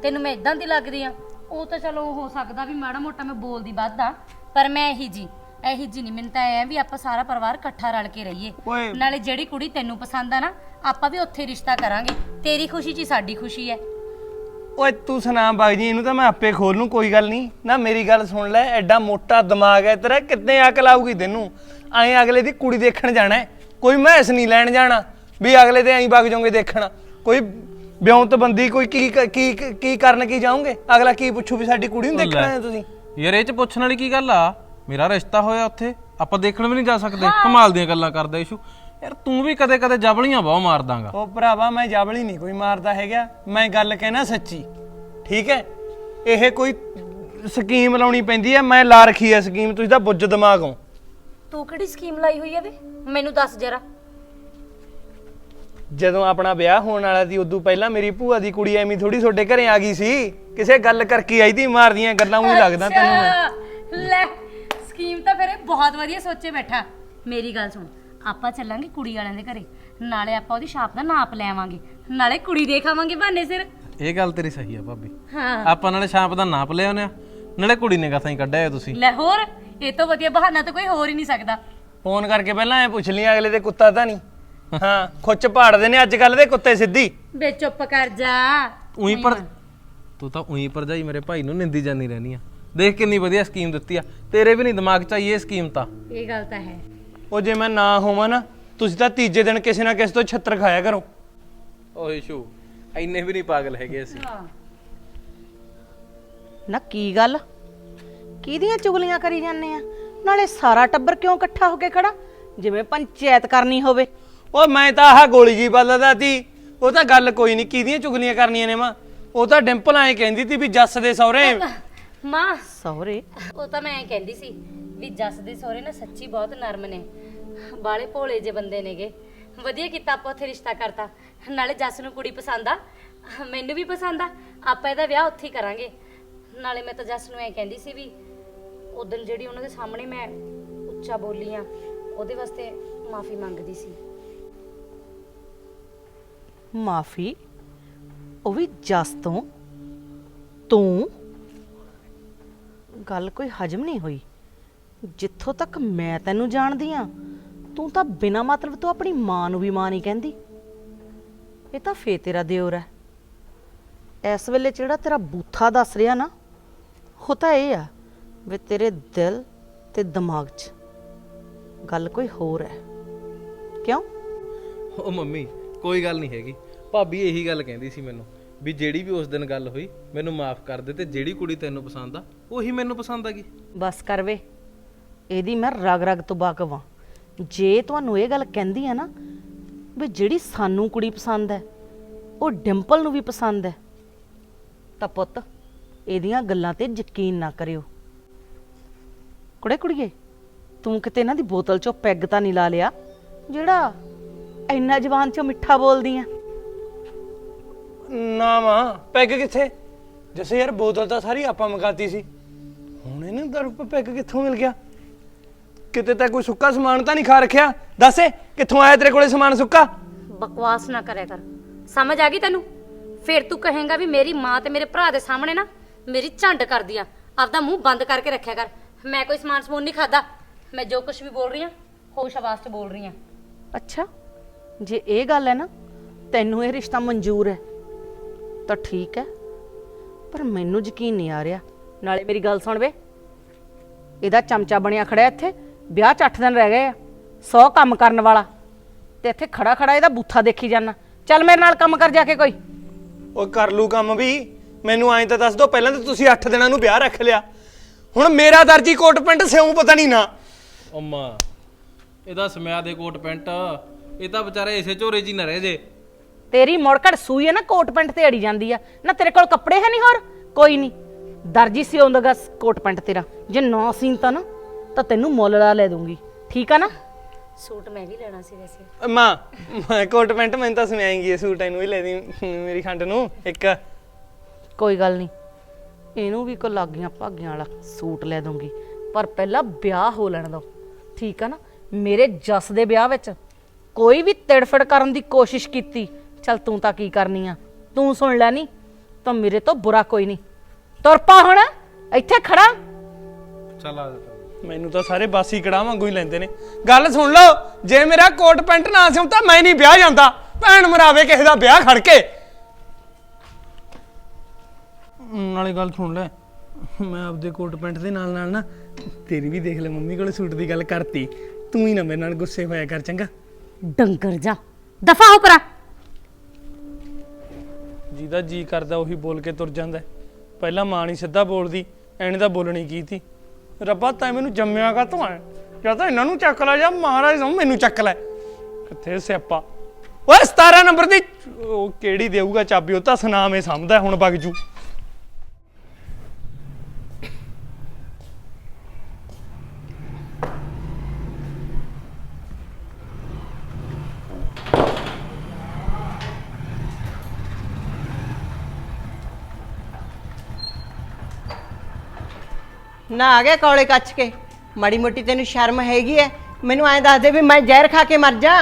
ਤੈਨੂੰ ਮੈਂ ਇਦਾਂ ਦੀ ਲੱਗਦੀ ਆ। ਉਹ ਤਾਂ ਚਲੋ ਹੋ ਸਕਦਾ ਵੀ ਮਾੜਾ ਮੋਟਾ ਮੈਂ ਬੋਲਦੀ ਵੱਧ ਆ ਪਰ ਮੈਂ ਇਹੀ ਜੀ ਇਹੀ ਜੀ ਨਹੀਂ। ਮੈਨੂੰ ਤਾਂ ਐ ਵੀ ਆਪਾਂ ਸਾਰਾ ਪਰਿਵਾਰ ਇਕੱਠਾ ਰਲ ਕੇ ਰਹੀਏ। ਓਏ। ਨਾਲੇ ਜਿਹੜੀ ਕੁੜੀ ਤੈਨੂੰ ਪਸੰਦ ਆ ਨਾ ਆਪਾਂ ਵੀ ਉੱਥੇ ਰਿਸ਼ਤਾ ਕਰਾਂਗੇ। ਤੇਰੀ ਖੁਸ਼ੀ 'ਚ ਹੀ ਸਾਡੀ ਖੁਸ਼ੀ ਹੈ। ਓਏ ਤੂੰ ਸੁਣਾ ਬਾਗ ਜੀ ਇਹਨੂੰ ਤਾਂ ਮੈਂ ਆਪੇ ਖੋਲ ਲੂੰ ਕੋਈ ਗੱਲ ਨਹੀਂ। ਨਾ ਮੇਰੀ ਗੱਲ ਸੁਣ ਲੈ ਐਡਾ ਮੋਟਾ ਦਿਮਾਗ ਹੈ ਤੇਰਾ ਕਿੰਨੇ ਅਕਲ ਆਊਗੀ ਤੈਨੂੰ? ਐਂ ਅਗਲੇ ਦੀ ਕੁੜੀ ਦੇਖਣ ਜਾਣਾ ਹੈ। ਕੋਈ ਮੈਸ ਨਹੀਂ ਲੈਣ ਜਾਣਾ ਵੀ ਅਗਲੇ ਦੇ ਐਂ ਵਗ ਜਾਓਗੇ ਦੇਖਣ। ਕੋਈ ਵਿਉਂਤ ਬੰਦੀ ਕੋਈ ਕੀ ਕੀ ਕੀ ਕਰਨ ਕੀ ਜਾਓਗੇ? ਅਗਲਾ ਕੀ ਪੁੱਛੂ ਵੀ ਸਾਡੀ ਕੁੜੀ ਨੂੰ। ਦੇਖਣਾ ਹੈ ਤੁਸੀਂ? ਯਾਰ ਇਹ ਚ ਪੁੱਛਣ ਵਾਲੀ ਕੀ ਗੱਲ ਆ? ਮੇਰਾ ਰਿਸ਼ਤਾ ਹੋਇਆ ਉੱਥੇ ਆਪਾਂ ਦੇਖਣ ਵੀ ਨਹੀਂ ਜਾ ਸਕਦੇ। ਕਮਾਲ ਦੀਆਂ ਗੱਲਾਂ ਕਰਦਾ ਇਸ਼ੂ ਯਾਰ ਤੂੰ ਵੀ ਕਦੇ ਕਦੇ ਜਬਲੀਆਂ ਬਹੁਤ ਮਾਰ ਦਾਂਗਾ। ਉਹ ਭਰਾਵਾ ਮੈਂ ਜਾਬਲੀ ਨਹੀਂ ਕੋਈ ਮਾਰਦਾ ਹੈਗਾ। ਮੈਂ ਗੱਲ ਕਹਿਣਾ ਸੱਚੀ। ਠੀਕ ਹੈ? ਇਹ ਕੋਈ ਸਕੀਮ ਲਾਉਣੀ ਪੈਂਦੀ ਹੈ? ਮੈਂ ਲਾ ਰੱਖੀ ਹੈ ਸਕੀਮ ਤੁਸੀਂ ਤਾਂ ਬੁੱਝ ਦਿਮਾਗ ਹੋ। ਤੂੰ ਕਿਹੜੀ ਸਕੀਮ ਲਾਈ ਹੋਈ ਹੈ ਵੇ? ਮੈਨੂੰ ਦੱਸ ਜਰਾ। ਜਦੋਂ ਆਪਣਾ ਵਿਆਹ ਹੋਣ ਵਾਲਾ ਸੀ ਉਦੋਂ ਪਹਿਲਾਂ ਮੇਰੀ ਭੂਆ ਦੀ ਕੁੜੀ ਐਵੇਂ ਥੋੜੀ ਤੁਹਾਡੇ ਘਰੇ ਆ ਗਈ ਸੀ। ਕਿਸੇ ਗੱਲ ਕਰਕੇ ਆਈ ਤੀ ਮਾਰਦੀਆਂ ਗੱਲਾਂ ਉਹੀ ਲੱਗਦਾ ਤੈਨੂੰ ਮੈਂ। ਅੱਛਾ, ਲੈ ਸਕੀਮ ਤਾਂ ਫਿਰ ਇਹ ਬਹੁਤ ਵਧੀਆ ਸੋਚੇ ਬੈਠਾ। ਮੇਰੀ ਗੱਲ ਸੁਣ ਆਪਾਂ ਚੱਲਾਂਗੇ ਕੁੜੀ ਵਾਲਿਆਂ ਦੇ ਘਰੇ। ਨਾਲੇ ਆਪਾਂ ਉਹਦੀ ਛਾਪ ਦਾ ਨਾਪ ਲੈਵਾਂਗੇ ਨਾਲੇ ਕੁੜੀ ਦੇਖਾਵਾਂਗੇ ਬਹਾਨੇ ਸਿਰ। ਇਹ ਗੱਲ ਤੇਰੀ ਸਹੀ ਆ ਭਾਬੀ। ਹਾਂ। ਆਪਾਂ ਨਾਲੇ ਸ਼ਾਂਪ ਦਾ ਨਾਪ ਲਿਆ ਉਹਨੇ ਨਾਲੇ ਕੁੜੀ ਨੇ ਕਥਾਂ ਹੀ ਕੱਢਿਆ ਤੁਸੀਂ। ਲੈ ਹੋਰ ਇਹ ਤੋਂ ਵਧੀਆ ਬਹਾਨਾ ਤਾਂ ਕੋਈ ਹੋਰ ਹੀ ਨਹੀਂ ਸਕਦਾ। ਫੋਨ ਕਰਕੇ ਪਹਿਲਾਂ ਐ ਪੁੱਛ ਲਈ ਅਗਲੇ ਤੇ ਕੁੱਤਾ ਤਾਂ ਨਹੀਂ। ਹਾਂ ਖੁੱਚ ਪਾੜਦੇ ਨੇ ਅੱਜ ਕੱਲ ਦੇ ਕੁੱਤੇ ਸਿੱਧੀ। ਵੇ ਚੁੱਪ ਕਰ ਜਾ। ਉਹੀ ਪਰ ਤੂੰ ਤਾਂ ਉਹੀ ਭਰਜਾਈ ਮੇਰੇ ਭਾਈ ਨੂੰ ਨਿੰਦੀ ਜਾਂਦੀ ਰਹਿਣੀ ਆ। ਦੇਖ ਕਿੰਨੀ ਵਧੀਆ ਸਕੀਮ ਦਿੱਤੀ ਆ। ਤੇਰੇ ਵੀ ਨਹੀਂ ਦਿਮਾਗ 'ਚ ਆਈ ਇਹ ਸਕੀਮ ਤਾਂ। ਇਹ ਗੱਲ ਤਾਂ ਹੈ। ਉਹ ਜੇ ਮੈਂ ਨਾ ਹੋਵਾਂ ਨਾ ਤੁਸੀਂ ਤਾਂ ਤੀਜੇ ਦਿਨ ਕਿਸੇ ਨਾ ਕਿਸੇ ਤੋਂ ਛੱਤਰ ਖਾਇਆ ਕਰੋ। ਓਏ ਸ਼ੂ ਇੰਨੇ ਵੀ ਨਹੀਂ ਪਾਗਲ ਹੈਗੇ ਅਸੀਂ। ਨਾ ਕੀ ਗੱਲ? ਕਿਹਦੀਆਂ ਚੁਗਲੀਆਂ ਕਰੀ ਜਾਂਦੇ ਆ? ਨਾਲੇ ਸਾਰਾ ਟੱਬਰ ਕਿਉਂ ਇਕੱਠਾ ਹੋ ਕੇ ਖੜਾ? ਜਿਵੇਂ ਪੰਚਾਇਤ ਕਰਨੀ ਹੋਵੇ। ਉਹ ਮੈਂ ਤਾਂ ਆਹ ਗੋਲੀ ਜੀ ਬਦਲਦਾ ਤੀ। ਉਹ ਤਾਂ ਗੱਲ ਕੋਈ ਨਹੀਂ ਕਿਹਦੀਆਂ ਚੁਗਲੀਆਂ ਕਰਨੀਆਂ ਨੇ ਮਾਂ? ਉਹ ਤਾਂ ਡਿੰਪਲ ਐਂ ਕਹਿੰਦੀ ਤੀ ਵੀ ਜੱਸ ਦੇ ਸਹੁਰੇ। ਮਾਂ। ਸਹੁਰੇ? ਉਹ ਤਾਂ ਮੈਂ ਕਹਿੰਦੀ ਸੀ ਵੀ ਜੱਸ ਦੇ ਸਹੁਰੇ ਨਾ ਸੱਚੀ ਬਹੁਤ ਨਰਮ ਨੇ। ਬਾਲੇ ਭੋਲੇ ਜੇ ਬੰਦੇ ਨੇਗੇ। ਵਧੀਆ ਕੀਤਾ ਆਪਾਂ ਉੱਥੇ ਰਿਸ਼ਤਾ ਕਰਤਾ। ਨਾਲੇ ਜੱਸ ਨੂੰ ਕੁੜੀ ਪਸੰਦ ਆ। ਮੈਨੂੰ ਵੀ ਪਸੰਦ ਆ। ਆਪਾਂ ਇਹਦਾ ਵਿਆਹ ਉੱਥੇ ਹੀ ਕਰਾਂਗੇ। ਨਾਲੇ ਮੈਂ ਤਾਂ ਜੱਸ ਨੂੰ ਐਂ ਕਹਿੰਦੀ ਸੀ ਵੀ ਉਦੋਂ ਜਿਹੜੀ ਉਹਨਾਂ ਦੇ ਸਾਹਮਣੇ ਮੈਂ ਉੱਚਾ ਬੋਲੀ ਆ, ਉਹਦੇ ਵਾਸਤੇ ਮਾਫੀ ਮੰਗਦੀ ਸੀ। ਮਾਫੀ? ਉਹ ਵੀ ਜਸ ਤੋਂ? ਤੂੰ? ਗੱਲ ਕੋਈ ਹਜਮ ਨਹੀਂ ਹੋਈ। ਜਿੱਥੋਂ ਤੱਕ ਮੈਂ ਤੈਨੂੰ ਜਾਣਦੀ ਆ ਤੂੰ ਤਾਂ ਬਿਨਾ ਮਤਲਬ ਤੋਂ ਆਪਣੀ ਮਾਂ ਨੂੰ ਵੀ ਮਾਂ ਨਹੀਂ ਕਹਿੰਦੀ। ਇਹ ਤਾਂ ਫੇ ਤੇਰਾ ਦਿਓਰ ਹੈ ਇਸ ਵੇਲੇ ਜਿਹੜਾ ਤੇਰਾ ਬੂਥਾ ਦੱਸ ਰਿਹਾ ਨਾ ਉਹ ਤਾਂ ਇਹ ਆ ਵੀ ਤੇਰੇ ਦਿਲ ਤੇ ਦਿਮਾਗ 'ਚ ਗੱਲ ਕੋਈ ਹੋਰ ਹੈ ਕਿਉਂ? ਉਹ ਮੰਮੀ ਕੋਈ ਗੱਲ ਨਹੀਂ ਹੈਗੀ। ਭਾਬੀ ਇਹੀ ਗੱਲ ਕਹਿੰਦੀ ਸੀ ਮੈਨੂੰ ਵੀ ਜਿਹੜੀ ਵੀ ਉਸ ਦਿਨ ਗੱਲ ਹੋਈ ਮੈਨੂੰ ਮਾਫ ਕਰ ਦੇ ਤੇ ਜਿਹੜੀ ਕੁੜੀ ਤੈਨੂੰ ਪਸੰਦ ਆ ਉਹੀ ਮੈਨੂੰ ਪਸੰਦ ਆਗੀ ਬਸ ਕਰ ਵੇ। ਇਹਦੀ ਮੈਂ ਰਗ ਰਗ ਤੋਂ ਵਾਕਫ ਹਾਂ ਜੇ ਤੁਹਾਨੂੰ ਇਹ ਗੱਲ ਕਹਿੰਦੀ ਹੈ ਨਾ ਵੀ ਜਿਹੜੀ ਸਾਨੂੰ ਕੁੜੀ ਪਸੰਦ ਹੈ, ਉਹ ਡਿੰਪਲ ਨੂੰ ਵੀ ਪਸੰਦ ਹੈ, ਤਾਂ ਪੁੱਤ ਇਹਦੀਆਂ ਗੱਲਾਂ ਤੇ ਯਕੀਨ ਨਾ ਕਰਿਓ। ਕੁੜੇ ਕੁੜੀਏ, ਤੂੰ ਕਿਤੇ ਇਹਨਾਂ ਦੀ ਬੋਤਲ ਚੋਂ ਪੈਗ ਤਾਂ ਨਹੀਂ ਲਾ ਲਿਆ, ਜਿਹੜਾ ਇੰਨਾ ਜ਼ਬਾਨ ਚੋਂ ਮਿੱਠਾ ਬੋਲਦੀ ਆ? ਨਾ ਮਾਂ, ਪੈਗ ਕਿੱਥੇ? ਜੈਸੇ ਯਾਰ ਬੋਤਲ ਤਾਂ ਸਾਰੀ ਆਪਾਂ ਮੰਗਾਤੀ ਸੀ। ਹੁਣ ਇਹਨੂੰ ਦਰ ਪੈਗ ਕਿੱਥੋਂ ਮਿਲ ਗਿਆ? ਕਿਤੇ ਤਾਂ ਕੋਈ ਸੁੱਕਾ ਸਮਾਨ ਤਾਂ ਨਹੀਂ ਖਾ ਰੱਖਿਆ? ਦੱਸ ਕਿੱਥੋਂ ਆਇਆ ਤੇਰੇ ਕੋਲੇ ਸਮਾਨ ਸੁੱਕਾ? ਬਕਵਾਸ ਨਾ ਕਰਿਆ ਕਰ। ਸਮਝ ਆ ਗਈ ਤੈਨੂੰ? ਫਿਰ ਤੂੰ ਕਹੇਂਗਾ ਵੀ ਮੇਰੀ ਮਾਂ ਤੇ ਮੇਰੇ ਭਰਾ ਦੇ ਸਾਹਮਣੇ ਨਾ ਮੇਰੀ ਝੰਡ ਕਰਦੀ ਆ। ਆਪਦਾ ਮੂੰਹ ਬੰਦ ਕਰਕੇ ਰੱਖਿਆ ਕਰ। ਮੈਂ ਕੋਈ ਸਮਾਨ ਸਮੂਨ ਨਹੀਂ ਖਾਦਾ। ਮੈਂ ਜੋ ਕੁਝ ਵੀ ਬੋਲ ਰਹੀ ਆ ਹੋਸ਼ ਆਵਾਜ਼ 'ਚ ਬੋਲ ਰਹੀ ਆ। ਅੱਛਾ ਜੇ ਇਹ ਗੱਲ ਹੈ ਨਾ ਤੈਨੂੰ ਇਹ ਰਿਸ਼ਤਾ ਮਨਜ਼ੂਰ ਹੈ ਤਾਂ ਠੀਕ ਹੈ। ਪਰ ਮੈਨੂੰ ਯਕੀਨ ਨਹੀਂ ਆ ਰਿਹਾ। ਨਾਲੇ ਮੇਰੀ ਗੱਲ ਸੁਣ ਵੇ। ਇਹਦਾ ਚਮਚਾ ਬਣਿਆ ਖੜਿਆ ਇੱਥੇ। ਵਿਆਹ 'ਚ 8 ਦਿਨ ਰਹਿ ਗਏ ਆ 100 ਕੰਮ ਕਰਨ ਵਾਲਾ। ਤੇ ਇੱਥੇ ਖੜਾ ਖੜਾ ਇਹਦਾ ਬੂਥਾ ਦੇਖੀ ਜਾਣਾ ਚੱਲ ਮੇਰੇ ਨਾਲ ਕੰਮ ਕਰ ਜਾ ਕੇ ਕੋਈ। ਉਹ ਕਰ ਲੂ ਕੰਮ ਵੀ। ਮੈਨੂੰ ਐਂ ਤਾਂ ਦੱਸ ਦੋ ਪਹਿਲਾਂ ਤਾਂ ਤੁਸੀਂ 8 ਦਿਨਾਂ ਨੂੰ ਵਿਆਹ ਰੱਖ ਲਿਆ। ਹੁਣ ਮੇਰਾ ਦਰਜੀ ਕੋਟ ਪੈਂਟ ਸਿਉਂ ਪਤਾ ਨਹੀਂ ਨਾ। ਅੰਮਾ ਇਹਦਾ ਸਮਿਆ ਦੇ ਕੋਟ ਪੈਂਟ ਇਹ ਤਾਂ ਵਿਚਾਰੇ ਇਸੇ ਝੋਰੇ 'ਚ ਹੀ ਨਾ ਰਹਿ ਜੇ। ਤੇਰੀ ਮੋੜਕੜ ਸੂਈ ਹੈ ਨਾ ਕੋਟ ਪੈਂਟ ਤੇ ਅੜੀ ਜਾਂਦੀ ਆ। ਨਾ ਤੇਰੇ ਕੋਲ ਕੱਪੜੇ ਹੈ ਨਹੀਂ ਹੋਰ? ਕੋਈ ਨਹੀਂ ਦਰਜੀ ਸਿਉਂਦਾਗਾ ਕੋਟ ਪੈਂਟ ਤੇਰਾ। ਜੇ ਨਾ ਸੀਂਤਾ ਨਾ। ਤਾਂ ਤੈਨੂੰ ਮੁੱਲ ਲਾ ਲੈ ਦੂੰਗੀ। ਠੀਕ ਆ ਨਾ? ਸੂਟ ਮੈਂ ਵੀ ਲੈਣਾ ਸੀ ਵੈਸੇ। ਮਾਂ ਮੈਂ ਕੋਟ ਪੈਂਟ ਮੈਨੂੰ ਤਾਂ ਸਮਿਆਏਂਗੀ ਇਹ ਸੂਟ ਇਹਨੂੰ ਵੀ ਲੈ ਦੀ ਮੇਰੀ ਖੰਡ ਨੂੰ ਇੱਕ। ਕੋਈ ਗੱਲ ਨਹੀਂ। ਇਹਨੂੰ ਵੀ ਕੋ ਲਾਗੀਆਂ ਭਾਗੀਆਂ ਵਾਲਾ ਸੂਟ ਲੈ ਦੂੰਗੀ। ਪਰ ਪਹਿਲਾਂ ਵਿਆਹ ਹੋ ਲੈਣ ਦੋ। ਠੀਕ ਆ ਨਾ? ਮੇਰੇ ਜੱਸ ਦੇ ਵਿਆਹ ਵਿੱਚ ਕੋਈ ਵੀ ਤਿੜਫੜ ਕਰਨ ਦੀ ਕੋਸ਼ਿਸ਼ ਕੀਤੀ ਚਲ ਤੂੰ ਤਾਂ ਕੀ ਕਰਨੀ ਆ? ਤੂੰ ਸੁਣ ਲੈ ਨਹੀਂ ਤਾਂ ਮੇਰੇ ਤੋਂ ਬੁਰਾ ਕੋਈ ਨਹੀਂ। ਤੁਰ ਪਾ ਹੁਣ ਇੱਥੇ ਖੜਾ। ਚੱਲ ਆ ਜਾ ਮੈਨੂੰ ਤਾਂ ਸਾਰੇ ਬਾਸੀ ਕੜਾ ਵਾਂਗੂ ਹੀ ਲੈਂਦੇ ਨੇ। ਗੱਲ ਸੁਣ ਲਓ ਜੇ ਮੇਰਾ ਕੋਟ ਪੈਂਟ ਨਾ ਸਿਉਂ ਤਾਂ ਮੈਂ ਨਹੀਂ ਵਿਆਹ ਜਾਂਦਾ। ਭੈਣ ਮਰਾਵੇ ਕਿਸੇ ਦਾ ਵਿਆਹ ਖੜ ਕੇ। ਨਾਲੇ ਗੱਲ ਸੁਣ ਲੈ ਮੈਂ ਆਪਦੇ ਕੋਟ ਪੈਂਟ ਦੇ ਨਾਲ ਨਾਲ ਨਾ ਤੇਰੀ ਵੀ ਦੇਖ ਲੈ ਮੰਮੀ ਕੋਲ ਸੂਟ ਦੀ ਗੱਲ ਕਰਤੀ। ਤੂੰ ਹੀ ਨਾ ਮੇਰੇ ਨਾਲ ਗੁੱਸੇ ਹੋਇਆ ਕਰ ਚੰਗਾ। ਡੰਗਰ ਜਾ ਦਫਾ ਹੋ ਕਰਾ। ਜਿਹਦਾ ਜੀ ਕਰਦਾ ਉਹੀ ਬੋਲ ਕੇ ਤੁਰ ਜਾਂਦਾ। ਹੈ। ਪਹਿਲਾਂ ਮਾਂ ਨਹੀਂ ਸਿੱਧਾ ਬੋਲਦੀ ਐਨੇ ਤਾਂ ਬੋਲਣੀ ਕੀ ਤੀ ਰੱਬਾ ਤੈਂ ਮੈਨੂੰ ਜੰਮਿਆ ਕਾ ਤੂੰ ਐ? ਜਾਂ ਤਾਂ ਇਹਨਾਂ ਨੂੰ ਚੱਕ ਲੈ, ਜਾਂ ਮਹਾਰਾਜ ਨੂੰ ਮੈਨੂੰ ਚੱਕ ਲੈ। ਕਿੱਥੇ ਸਿਆਪਾ? ਓਏ 17 ਨੰਬਰ ਦੀ ਉਹ ਕਿਹੜੀ ਦੇਊਗਾ ਚਾਬੀ? ਉਹ ਤਾਂ ਸੁਨਾਮੇ ਸਮਝਦਾ ਹੁਣ ਬਗਜੂ ਨਾ ਆ ਗਿਆ ਕੌਲੇ ਕੱਚ ਕੇ। ਮਾੜੀ ਮੋਟੀ ਤੈਨੂੰ ਸ਼ਰਮ ਹੈਗੀ ਐ। ਮੈਨੂੰ ਐਂ ਦੱਸ ਦੇ ਵੀ ਮੈਂ ਜ਼ਹਿਰ ਖਾ ਕੇ ਮਰ ਜਾ।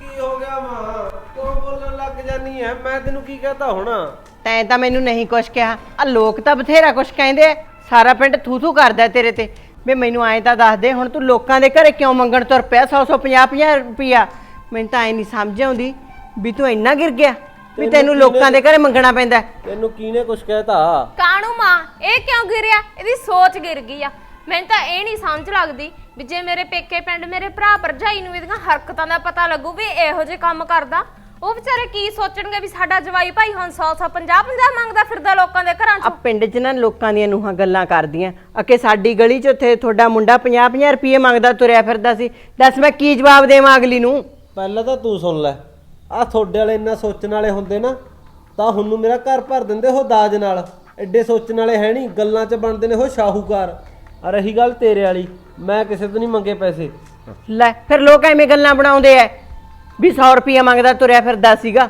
ਕੀ ਹੋ ਗਿਆ ਮਾਂ? ਕਿਉਂ ਬੋਲਣ ਲੱਗ ਜਾਨੀ ਐ। ਮੈਂ ਤੈਨੂੰ ਕੀ ਕਹਤਾ ਹੁਣ? ਤੈਂ ਤਾਂ ਮੈਨੂੰ ਨਹੀਂ ਕੁਛ ਕਿਹਾ। ਆ ਲੋਕ ਤਾਂ ਬਥੇਰਾ ਕੁਛ ਕਹਿੰਦੇ ਐ। ਸਾਰਾ ਪਿੰਡ ਥੂ ਥੂ ਕਰਦਾ ਤੇਰੇ ਤੇ। ਵੀ ਮੈਨੂੰ ਐਂ ਤਾਂ ਦੱਸ ਦੇ ਹੁਣ ਤੂੰ ਲੋਕਾਂ ਦੇ ਘਰੇ ਕਿਉਂ ਮੰਗਣ ਤੁਰ ਪਿਆ? 100 100 50 50 ਰੁਪਿਆ ਮੈਨੂੰ ਤਾਂ ਐ ਨਹੀਂ ਸਮਝ ਆਉਂਦੀ ਵੀ ਤੂੰ ਇੰਨਾ ਗਿਰ ਗਿਆ। ਵੀ ਤੈਨੂੰ ਲੋਕਾਂ ਦੇ ਘਰੇ ਮੰਗਣਾ ਪੈਂਦਾ। ਤੈਨੂੰ ਕਿਹਨੇ ਕੁਛ ਕਹਿਤਾ? ਕਾਣੂ ਮਾਂ ਇਹ ਕਿਉਂ ਗਿਰਿਆ? ਇਹਦੀ ਸੋਚ ਗਿਰ ਗਈ ਆ। ਮੈਨੂੰ ਤਾਂ ਇਹ ਨਹੀਂ ਸਮਝ ਲੱਗਦੀ ਵੀ ਜੇ ਮੇਰੇ ਪੇਕੇ ਪਿੰਡ ਮੇਰੇ ਭਰਾ ਭਰਜਾਈ ਨੂੰ ਇਹਦੀਆਂ ਹਰਕਤਾਂ ਦਾ ਪਤਾ ਲੱਗੂ ਵੀ ਇਹੋ ਜਿਹੇ ਕੰਮ ਕਰਦਾ। ਉਹ ਵਿਚਾਰੇ ਕੀ ਸੋਚਣਗੇ ਵੀ ਸਾਡਾ ਜਵਾਈ ਭਾਈ ਹੁਣ 100 100 50 50 ਮੰਗਦਾ ਫਿਰਦਾ ਲੋਕਾਂ ਦੇ ਘਰਾਂ ਆ 'ਚ ਪਿੰਡ 'ਚ ਨਾ ਲੋਕਾਂ ਦੀਆਂ ਨੂੰਹਾਂ ਗੱਲਾਂ ਕਰਦੀਆਂ। ਅਕੇ ਸਾਡੀ ਗਲੀ 'ਚ ਉੱਥੇ ਤੁਹਾਡਾ ਮੁੰਡਾ 50 50 ਰੁਪਏ ਮੰਗਦਾ ਤੁਰਿਆ ਫਿਰਦਾ ਸੀ। ਦੱਸ ਮੈਂ ਕੀ ਜਵਾਬ ਦੇਵਾਂ ਅਗਲੀ ਨੂੰ? ਪਹਿਲਾਂ ਤਾਂ ਤੂੰ ਸੁਣ ਲੈ। ਆ ਤੁਹਾਡੇ ਵਾਲੇ ਇੰਨਾ ਸੋਚਣ ਵਾਲੇ ਹੁੰਦੇ ਨਾ ਤਾਂ ਹੁਣ ਨੂੰ ਮੇਰਾ ਘਰ ਭਰ ਦਿੰਦੇ ਉਹ ਦਾਜ ਨਾਲ। ਐਡੇ ਸੋਚਣ ਵਾਲੇ ਹੈ ਨਹੀਂ ਗੱਲਾਂ 'ਚ ਬਣਦੇ ਨੇ ਉਹ ਸ਼ਾਹੂਕਾਰ। ਆ ਰਹੀ ਗੱਲ ਤੇਰੇ ਵਾਲੀ ਮੈਂ ਕਿਸੇ ਤੋਂ ਨਹੀਂ ਮੰਗੇ ਪੈਸੇ। ਲੈ ਫਿਰ ਲੋਕ ਐਵੇਂ ਗੱਲਾਂ ਬਣਾਉਂਦੇ ਐ। ਵੀ 100 ਰੁਪਏ ਮੰਗਦਾ ਤੁਰਿਆ ਫਿਰਦਾ ਸੀਗਾ।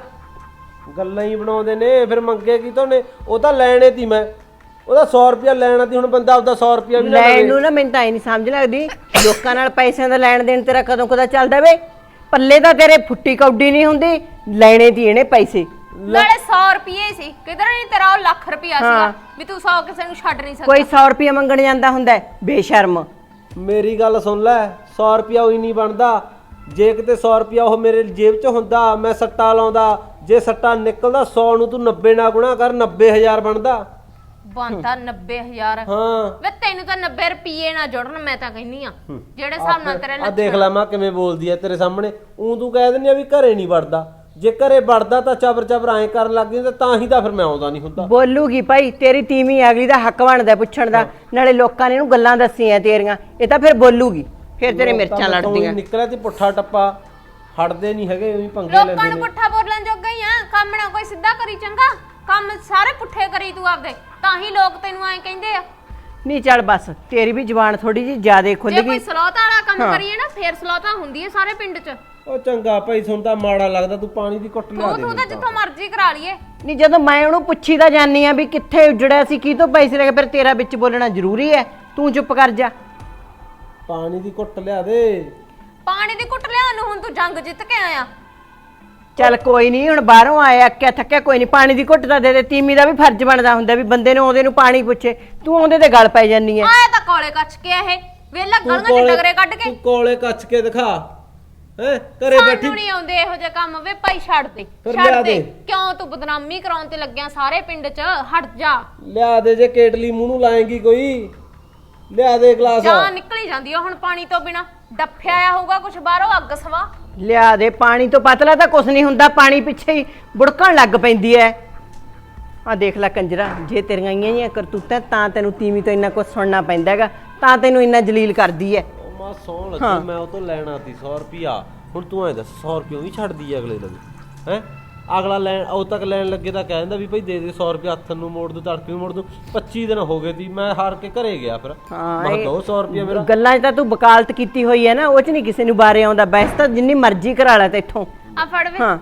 ਗੱਲਾਂ ਹੀ ਬਣਾਉਂਦੇ ਨੇ ਫਿਰ ਮੰਗੇ ਕੀ ਤੋਂ ਨੇ? ਉਹ ਤਾਂ ਲੈਣੇ ਤੀ ਮੈਂ। ਉਹਦਾ 100 ਰੁਪਿਆ ਲੈਣਾ ਤੀ ਹੁਣ ਬੰਦਾ ਆਪਦਾ 100 ਰੁਪਿਆ ਵੀ ਲੈਣ ਲਵੇ। ਨੂੰ ਨਾ ਮੈਨੂੰ ਤਾਂ ਇਹ ਨਹੀਂ ਸਮਝ ਲੱਗਦੀ। ਲੋਕਾਂ ਨਾਲ ਪੈਸਿਆਂ ਦਾ ਲੈਣ ਦੇਣ ਤੇਰਾ ਕਦੋਂ ਕਦਾ ਚੱਲਦਾ ਵੇ? ਪੱਲੇ ਤਾਂ ਤੇਰੇ ਫੁੱਟੀ ਕੌਡੀ ਨਹੀਂ ਹੁੰਦੀ ਲੈਣੇ ਦੀ ਇਹਨੇ ਪੈਸੇ। ਨਾਲੇ 100 ਰੁਪਏ ਸੀ ਕਿਧਰ ਨਹੀਂ ਤੇਰਾ ਉਹ ਲੱਖ ਰੁਪਿਆ ਸੀਗਾ ਵੀ ਤੂੰ 100 ਕਿਸੇ ਨੂੰ ਛੱਡ ਨਹੀਂ ਸਕਦਾ। ਕੋਈ 100 ਰੁਪਏ ਮੰਗਣ ਜਾਂਦਾ ਹੁੰਦਾ ਹੈ, ਬੇਸ਼ਰਮ। ਮੇਰੀ ਗੱਲ ਸੁਣ ਲੈ 100 ਰੁਪਿਆ ਉਹੀ ਨਹੀਂ ਬਣਦਾ। ਜੇ ਕਿਤੇ 100 ਰੁਪਿਆ ਉਹ ਮੇਰੇ ਜੇਬ 'ਚ ਹੁੰਦਾ ਮੈਂ ਸੱਟਾ ਲਾਉਂਦਾ ਜੇ ਸੱਟਾ ਨਿਕਲਦਾ 100 ਨੂੰ ਤੂੰ 90 ਨਾਲ ਗੁਣਾ ਕਰ 90000 ਬਣਦਾ। ਬੰਦਾ 90000 ਹਾਂ। ਵੇ ਤੈਨੂੰ ਤਾਂ 90 ਰੁਪਏ ਨਾ ਜੁੜਨ ਮੈਂ ਤਾਂ ਕਹਿੰਨੀ ਆ। ਜਿਹੜੇ ਹਿਸਾਬ ਨਾਲ ਤੇਰੇ ਆ ਦੇਖ ਲੈ ਮਾਂ ਕਿਵੇਂ ਬੋਲਦੀ ਐ ਤੇਰੇ ਸਾਹਮਣੇ। ਉਂ ਤੂੰ ਕਹਿ ਦਿੰਦੀ ਆ ਵੀ ਘਰੇ ਨਹੀਂ ਵੜਦਾ। ਜੇ ਘਰੇ ਵੜਦਾ ਤਾਂ ਚਬਰ ਚਬਰ ਐਂ ਕਰਨ ਲੱਗ ਜਾਂਦਾ ਤਾਂ ਹੀ ਤਾਂ ਫਿਰ ਮੈਂ ਆਉਂਦਾ ਨਹੀਂ ਹੁੰਦਾ। ਬੋਲੂਗੀ ਭਾਈ ਤੇਰੀ ਤੀਵੀਂ ਅਗਲੀ ਦਾ ਹੱਕ ਬਣਦਾ ਪੁੱਛਣ ਦਾ। ਨਾਲੇ ਲੋਕਾਂ ਨੇ ਇਹਨੂੰ ਗੱਲਾਂ ਦੱਸੀਆਂ ਤੇਰੀਆਂ। ਇਹ ਤਾਂ ਫਿਰ ਬੋਲੂਗੀ। ਫਿਰ ਤੇਰੇ ਮਿਰਚਾਂ ਲੜਦੀਆਂ। ਨਿਕਲਿਆ ਤੇ ਪੁੱਠਾ ਟੱਪਾ। ਹਟਦੇ ਨਹੀਂ ਹੈਗੇ ਉਹੀ ਪੰਗੇ ਲੋਕਾਂ ਲੈਂਦੇ ਨੂੰ ਨੇ। ਪੁੱਠਾ ਬੋਲਣ ਜੋਗਾ ਹੀ ਆ। ਕੰਮ ਨਾ ਕੋਈ ਸਿੱਧਾ ਕਰੀ ਚੰਗਾ। ਕੰਮ ਸਾਰੇ ਪੁੱਠੇ ਕਰੀ ਤੂੰ ਆਪਦੇ। ਤਾਂ ਹੀ ਲੋਕ ਤੈਨੂੰ ਐਂ ਕਹਿੰਦੇ ਆ। ਨਹੀਂ ਚੱਲ ਬਸ ਤੇਰੀ ਵੀ ਜ਼ੁਬਾਨ ਥੋੜੀ ਜੀ ਜ਼ਿਆਦੇ ਖੁੱਲ ਜੇ ਕੋਈ ਗਈ ਸਲੋਤ ਵਾਲਾ ਕੰਮ ਕਰੀਏ ਨਾ ਫੇਰ ਸਲੋਤਾ ਹੁੰਦੀ ਹੈ ਸਾਰੇ ਪਿੰਡ 'ਚ। ਉਹ ਚੰਗਾ ਭਾਈ ਸੁਣ ਤਾਂ ਮਾੜਾ ਲੱਗਦਾ ਤੂੰ ਪਾਣੀ ਦੀ ਘੁੱਟ ਲਿਆ ਤੂੰ ਦੇ ਤੂੰ ਤਾਂ। ਜਿੱਥੋਂ ਮਰਜ਼ੀ ਕਰਾ ਲਈਏ। ਨਹੀਂ ਜਦੋਂ ਮੈਂ ਉਹਨੂੰ ਪੁੱਛੀ ਤਾਂ ਜਾਨੀ ਆ ਵੀ ਕਿੱਥੇ ਉਜੜਿਆ ਸੀ ਕੀ ਤੋਂ ਪੈਸੇ ਲੈ ਕੇ ਫਿਰ ਤੇਰਾ ਵਿੱਚ ਬੋਲਣਾ ਜ਼ਰੂਰੀ ਹੈ। ਤੂੰ ਚੁੱਪ ਕਰ ਜਾ। ਪਾਣੀ ਦੀ ਘੁੱਟ ਲਿਆ ਦੇ। ਪਾਣੀ ਦੀ ਕੁੱਟ ਲਿਆ ਨੂੰ ਹੁਣ ਤੂੰ ਜੰਗ ਜਿੱਤ ਕੇ ਆਇਆ। ਚੱਲ ਕੋਈ ਨਹੀਂ ਹੁਣ ਬਾਹਰੋਂ ਆਇਆ ਅੱਕਿਆ ਥੱਕਿਆ ਕੋਈ ਨਹੀਂ ਪਾਣੀ ਦੀ ਘੁੱਟ ਤਾਂ ਦੇ ਦੇ ਤੀਮੀ ਦਾ ਵੀ ਫਰਜ਼ ਬਣਦਾ ਹੁੰਦਾ ਵੀ ਬੰਦੇ ਨੂੰ ਆਉਂਦੇ ਨੂੰ ਪਾਣੀ ਪੁੱਛੇ ਤੂੰ ਆਉਂਦੇ ਤੇ ਗਲ ਪੈ ਜਾਨੀ ਐ। ਆਇਆ ਤਾਂ ਕੋਲੇ ਕੱਚ ਕੇ ਇਹ ਵੇਲਾ ਤੂੰ ਗਲੀਆਂ 'ਚ ਕੋਲੇ- ਡਗਰੇ ਕੱਢ ਕੇ। ਤੂੰ ਕੋਲੇ ਕੱਚ ਕੇ ਦਿਖਾ ਹੈ ਘਰੇ ਬੈਠੀ। ਸਾਨੂੰ ਨਹੀਂ ਆਉਂਦੇ ਇਹੋ ਜਿਹੇ ਕੰਮ ਵੇ ਭਾਈ ਛੱਡ ਦੇ ਫਿਰ ਲਿਆ ਛੱਡ ਦੇ। ਦੇ। ਕਿਉਂ ਤੂੰ ਬਦਨਾਮੀ ਕਰਾਉਣ ਤੇ ਲੱਗਿਆ ਸਾਰੇ ਪਿੰਡ 'ਚ? ਹਟ ਜਾ। ਲਿਆ ਦੇ ਜੇ ਕੇਟਲੀ ਮੂੰਹ ਨੂੰ ਲਾਏਗੀ ਕੋਈ। ਲਿਆ ਦੇ ਗਲਾਸ। ਜਾਂ ਨਿਕਲੀ ਜਾਂਦੀ ਆ ਹੁਣ ਪਾਣੀ ਤੋਂ ਬਿਨਾ। ਡੱਫਿਆ ਆਇਆ ਹੋਊਗਾ ਕੁਛ ਬਾਹਰੋਂ ਅੱਗ ਸਵਾ। ਲਿਆ ਦੇ ਪਾਣੀ ਤੋਂ ਪਤਲਾ ਤਾਂ ਕੁਛ ਨਹੀਂ ਹੁੰਦਾ ਪਾਣੀ ਪਿੱਛੇ ਹੀ ਬੁੜਕਣ ਲੱਗ ਪੈਂਦੀ ਐ। ਆ ਦੇਖ ਲੈ ਕੰਜਰਾ ਜੇ ਤੇਰੀਆਂ ਇਆਂ ਹੀ ਕਰਤੂਤਾਂ ਤਾਂ ਤੈਨੂੰ ਤੀਵੀਂ ਤੋਂ ਇੰਨਾ ਕੁਝ ਸੁਣਨਾ ਪੈਂਦਾ ਹੈਗਾ ਤਾਂ ਤੈਨੂੰ ਇੰਨਾ ਜਲੀਲ ਕਰਦੀ ਐ। ਉਹ ਮਾਂ ਸੌਣ ਲੱਗੀ ਮੈਂ ਉਹ ਤੋਂ ਲੈਣਾ ਸੀ 100 ਰੁਪਿਆ ਹੁਣ ਤੂੰ ਐ ਦੱਸ 100 ਰੁਪਏ ਵੀ ਛੱਡਦੀ ਐ ਅਗਲੇ ਲਵੇ ਹੈ? ਅਗਲਾ ਲੈਣ ਉਹ ਤੱਕ ਲੈਣ ਲੱਗੇ ਤਾਂ ਕਹਿ ਦਿੰਦਾ ਵੀ ਭਾਈ ਦੇ ਦੇ 100 ਰੁਪਏ ਹੱਥ ਨੂੰ ਮੋੜ ਦੂੰ ਤੜਕੇ ਨੂੰ ਮੋੜ ਦੂੰ। 25 ਦਿਨ ਹੋ ਗਏ ਦੀ ਮੈਂ ਹਾਰ ਕੇ ਘਰੇ ਗਿਆ ਫਿਰ। ਮੈਂ ਦੋ 100 ਰੁਪਏ ਮੇਰਾ। ਗੱਲਾਂ 'ਚ ਤਾਂ ਤੂੰ ਵਕਾਲਤ ਕੀਤੀ ਹੋਈ ਐ ਨਾ ਉਹ 'ਚ ਨਹੀਂ ਕਿਸੇ ਨੂੰ ਬਾਰੇ ਆਉਂਦਾ। ਬੈਸ ਤਾਂ ਜਿੰਨੀ ਮਰਜ਼ੀ ਕਰਾ ਲੈ ਤੇਥੋਂ ਆ ਫੜ ਵੇ। ਹਾਂ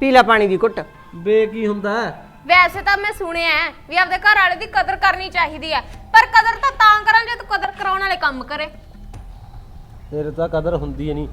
ਪੀ ਲੈ ਪਾਣੀ ਦੀ ਘੁੱਟ। ਬੇ ਕੀ ਹੁੰਦਾ ਹੈ? ਵੈਸੇ ਤਾਂ ਮੈਂ ਸੁਣਿਆ ਹੈ ਵੀ ਆਪਦੇ ਘਰ ਵਾਲੇ ਦੀ ਕਦਰ ਕਰਨੀ ਚਾਹੀਦੀ ਹੈ ਪਰ ਕਦਰ ਤਾਂ ਤਾਂ ਕਰਾਂ ਜੇ ਤੂੰ ਕਦਰ ਕਰਾਉਣ ਵਾਲੇ ਕੰਮ ਕਰੇ। ਤੇਰੇ ਤਾਂ ਕਦਰ ਹੁੰਦੀ ਹੀ ਨਹੀਂ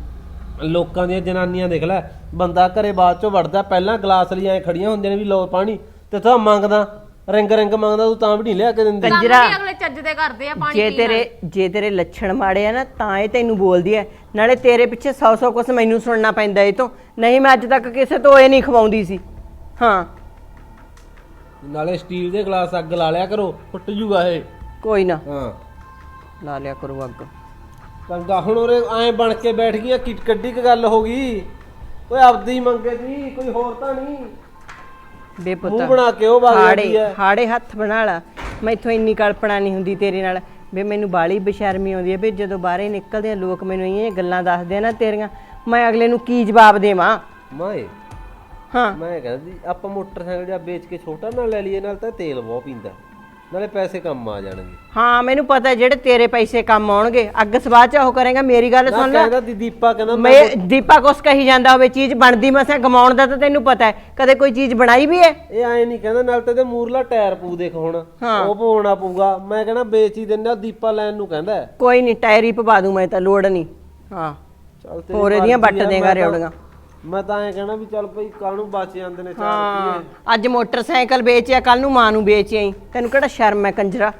ਲੋਕਾਂ ਦੀਆਂ ਜਨਾਨੀਆਂ ਦੇਖ ਲੈ ਬੰਦਾ ਘਰੇ ਬਾਅਦ ਚੋਂ ਵੜਦਾ ਪਹਿਲਾਂ ਗਲਾਸ ਲਈ ਐ ਖੜੀਆਂ ਹੁੰਦੀਆਂ ਨੇ ਵੀ ਲੋ ਪਾਣੀ ਤੇ ਤਾਂ ਮੰਗਦਾ ਰਿੰਗ ਰਿੰਗ ਮੰਗਦਾ ਤੂੰ ਤਾਂ ਵੀ ਨਹੀਂ ਲਿਆ ਕੇ ਦਿੰਦੀ। ਕੰਮ ਕੰਜਰਾ। ਵੀ ਅਗਲੇ ਚੱਜ ਦੇ ਕਰਦੇ ਆ ਪਾਣੀ ਜੇ ਤੇਰੇ ਜੇ ਤੇਰੇ ਲੱਛਣ ਮਾੜੇ ਆ ਨਾ ਤਾਂ ਇਹ ਤੈਨੂੰ ਬੋਲਦੀ ਐ ਨਾਲੇ ਤੇਰੇ ਪਿੱਛੇ 100 100 ਕੁਛ ਮੈਨੂੰ ਸੁਣਨਾ ਪੈਂਦਾ ਇਹ ਤੋਂ। ਨਹੀਂ ਮੈਂ ਅੱਜ ਤੱਕ ਕਿਸੇ ਤੋਂ ਇਹ ਨਹੀਂ ਖਵਾਉਂਦੀ ਸੀ। ਹਾਂ। ਨਾਲੇ ਸਟੀਲ ਦੇ ਗਲਾਸ ਅੱਗ ਲਾ ਲਿਆ ਕਰੋ ਫੁੱਟ ਜੂਗਾ ਇਹ। ਕੋਈ ਨਾ। ਹਾਂ। ਲਾ ਲਿਆ ਕਰੋ ਅੱਗ। ਚੰਗਾ ਹੁਣ ਉਰੇ ਐ ਬਣ ਕੇ ਬੈਠ ਗਈ ਆ ਕਿ ਕੱਡੀ ਕ ਗੱਲ ਹੋ ਗਈ? ਓਏ ਆਪਦੀ ਮੰਗੇ ਸੀ ਕੋਈ ਹੋਰ ਤਾਂ ਨਹੀਂ। ਬੇਪੁੱਤ ਮੂੰਹ ਬਣਾ ਕੇ ਉਹ ਵਗ ਜਾਂਦੀ ਹਾੜੇ ਐ ਹਾੜੇ ਹੱਥ ਬਣਾ ਲਾ। ਮੈਥੋਂ ਇੰਨੀ ਕਲਪਨਾ ਨਹੀਂ ਹੁੰਦੀ ਤੇਰੇ ਨਾਲ। ਵੇ ਮੈਨੂੰ ਬਾਲੀ ਬੇਸ਼ਰਮੀ ਆਉਂਦੀ ਹੈ ਵੀ ਜਦੋਂ ਬਾਹਰੇ ਨਿਕਲਦੇ ਆ ਲੋਕ ਮੈਨੂੰ ਇਹ ਗੱਲਾਂ ਦੱਸਦੇ ਆ ਨਾ ਤੇਰੀਆਂ ਮੈਂ ਅਗਲੇ ਨੂੰ ਕੀ ਜਵਾਬ ਦੇਵਾਂ? ਮਾਏ ਹਾਂ। ਮੈਂ ਕਹਿੰਦੀ ਆਪਾਂ ਮੋਟਰਸਾਈਕਲ ਜਾਂ ਵੇਚ ਕੇ ਛੋਟਾ ਨਾਲ ਲੈ ਲਈਏ ਨਾਲ ਤਾਂ ਤੇਲ ਬਹੁਤ ਪੀਂਦਾ। ਨਾਲੇ ਪੈਸੇ ਕੰਮ ਆ ਜਾਣਗੇ। ਹਾਂ ਮੈਨੂੰ ਪਤਾ ਜਿਹੜੇ ਤੇਰੇ ਪੈਸੇ ਕੰਮ ਆਉਣਗੇ। ਅੱਗ ਸਵਾਹ ਚ ਉਹ ਕਰੇਗਾ ਮੇਰੀ ਗੱਲ ਸੁਣ ਲੈ। ਕਹਿੰਦਾ ਦੀ ਦੀਪਾ ਕਹਿੰਦਾ ਮੈਂ ਮੈਂ ਦੀਪਾ ਕੁਛ ਕਹੀ ਜਾਂਦਾ ਹੋਵੇ ਚੀਜ਼ ਬਣਦੀ ਮਸਾਂ ਗਮਾਉਣ ਦਾ ਤਾਂ ਤੈਨੂੰ ਪਤਾ ਹੈ। ਕਦੇ ਕੋਈ ਚੀਜ਼ ਬਣਾਈ ਵੀ ਹੈ? ਇਹ ਐ ਨਹੀਂ ਕਹਿੰਦਾ ਨਾਲ ਤੇ ਇਹਦੇ ਮੂਰਲਾ ਟਾਇਰ ਪੂ ਦੇਖ ਹੁਣ। ਉਹ ਪਵਾਉਣਾ ਪਊਗਾ। ਮੈਂ ਕਹਿੰਦਾ ਵੇਚ ਹੀ ਦਿੰਦਾ ਦੀਪਾ ਲੈਣ ਨੂੰ ਕਹਿੰਦਾ ਹੈ। ਕੋਈ ਨਹੀਂ ਟਾਇਰੀ ਪਵਾ ਦੂੰ ਮੈਂ ਤਾਂ ਲੋੜ ਨਹੀਂ। ਹਾਂ। ਚੱਲ ਤੇਰੀ ਹੋਰ ਇਹਦੀਆਂ ਮਰਜ਼ੀ ਵੱਟ ਆ, ਦੇਗਾ ਮੈਂ ਤਾਂ- ਰਿਉੜੀਆਂ ਮੈਂ ਤਾਂ ਐ ਕਹਿਣਾ ਵੀ ਚੱਲ ਭਈ ਕਾਹਨੂੰ ਬਚ ਜਾਂਦੇ ਨੇ ਚਾਰ ਹਾਂ। ਰੁਪਏ। ਅੱਜ ਮੋਟਰਸਾਈਕਲ ਵੇਚਿਆ ਕੱਲ ਨੂੰ ਮਾਂ ਨੂੰ ਵੇਚ ਆਈ। ਤੈਨੂੰ ਕਿਹੜਾ ਸ਼ਰਮ ਹੈ ਕੰਜਰਾ?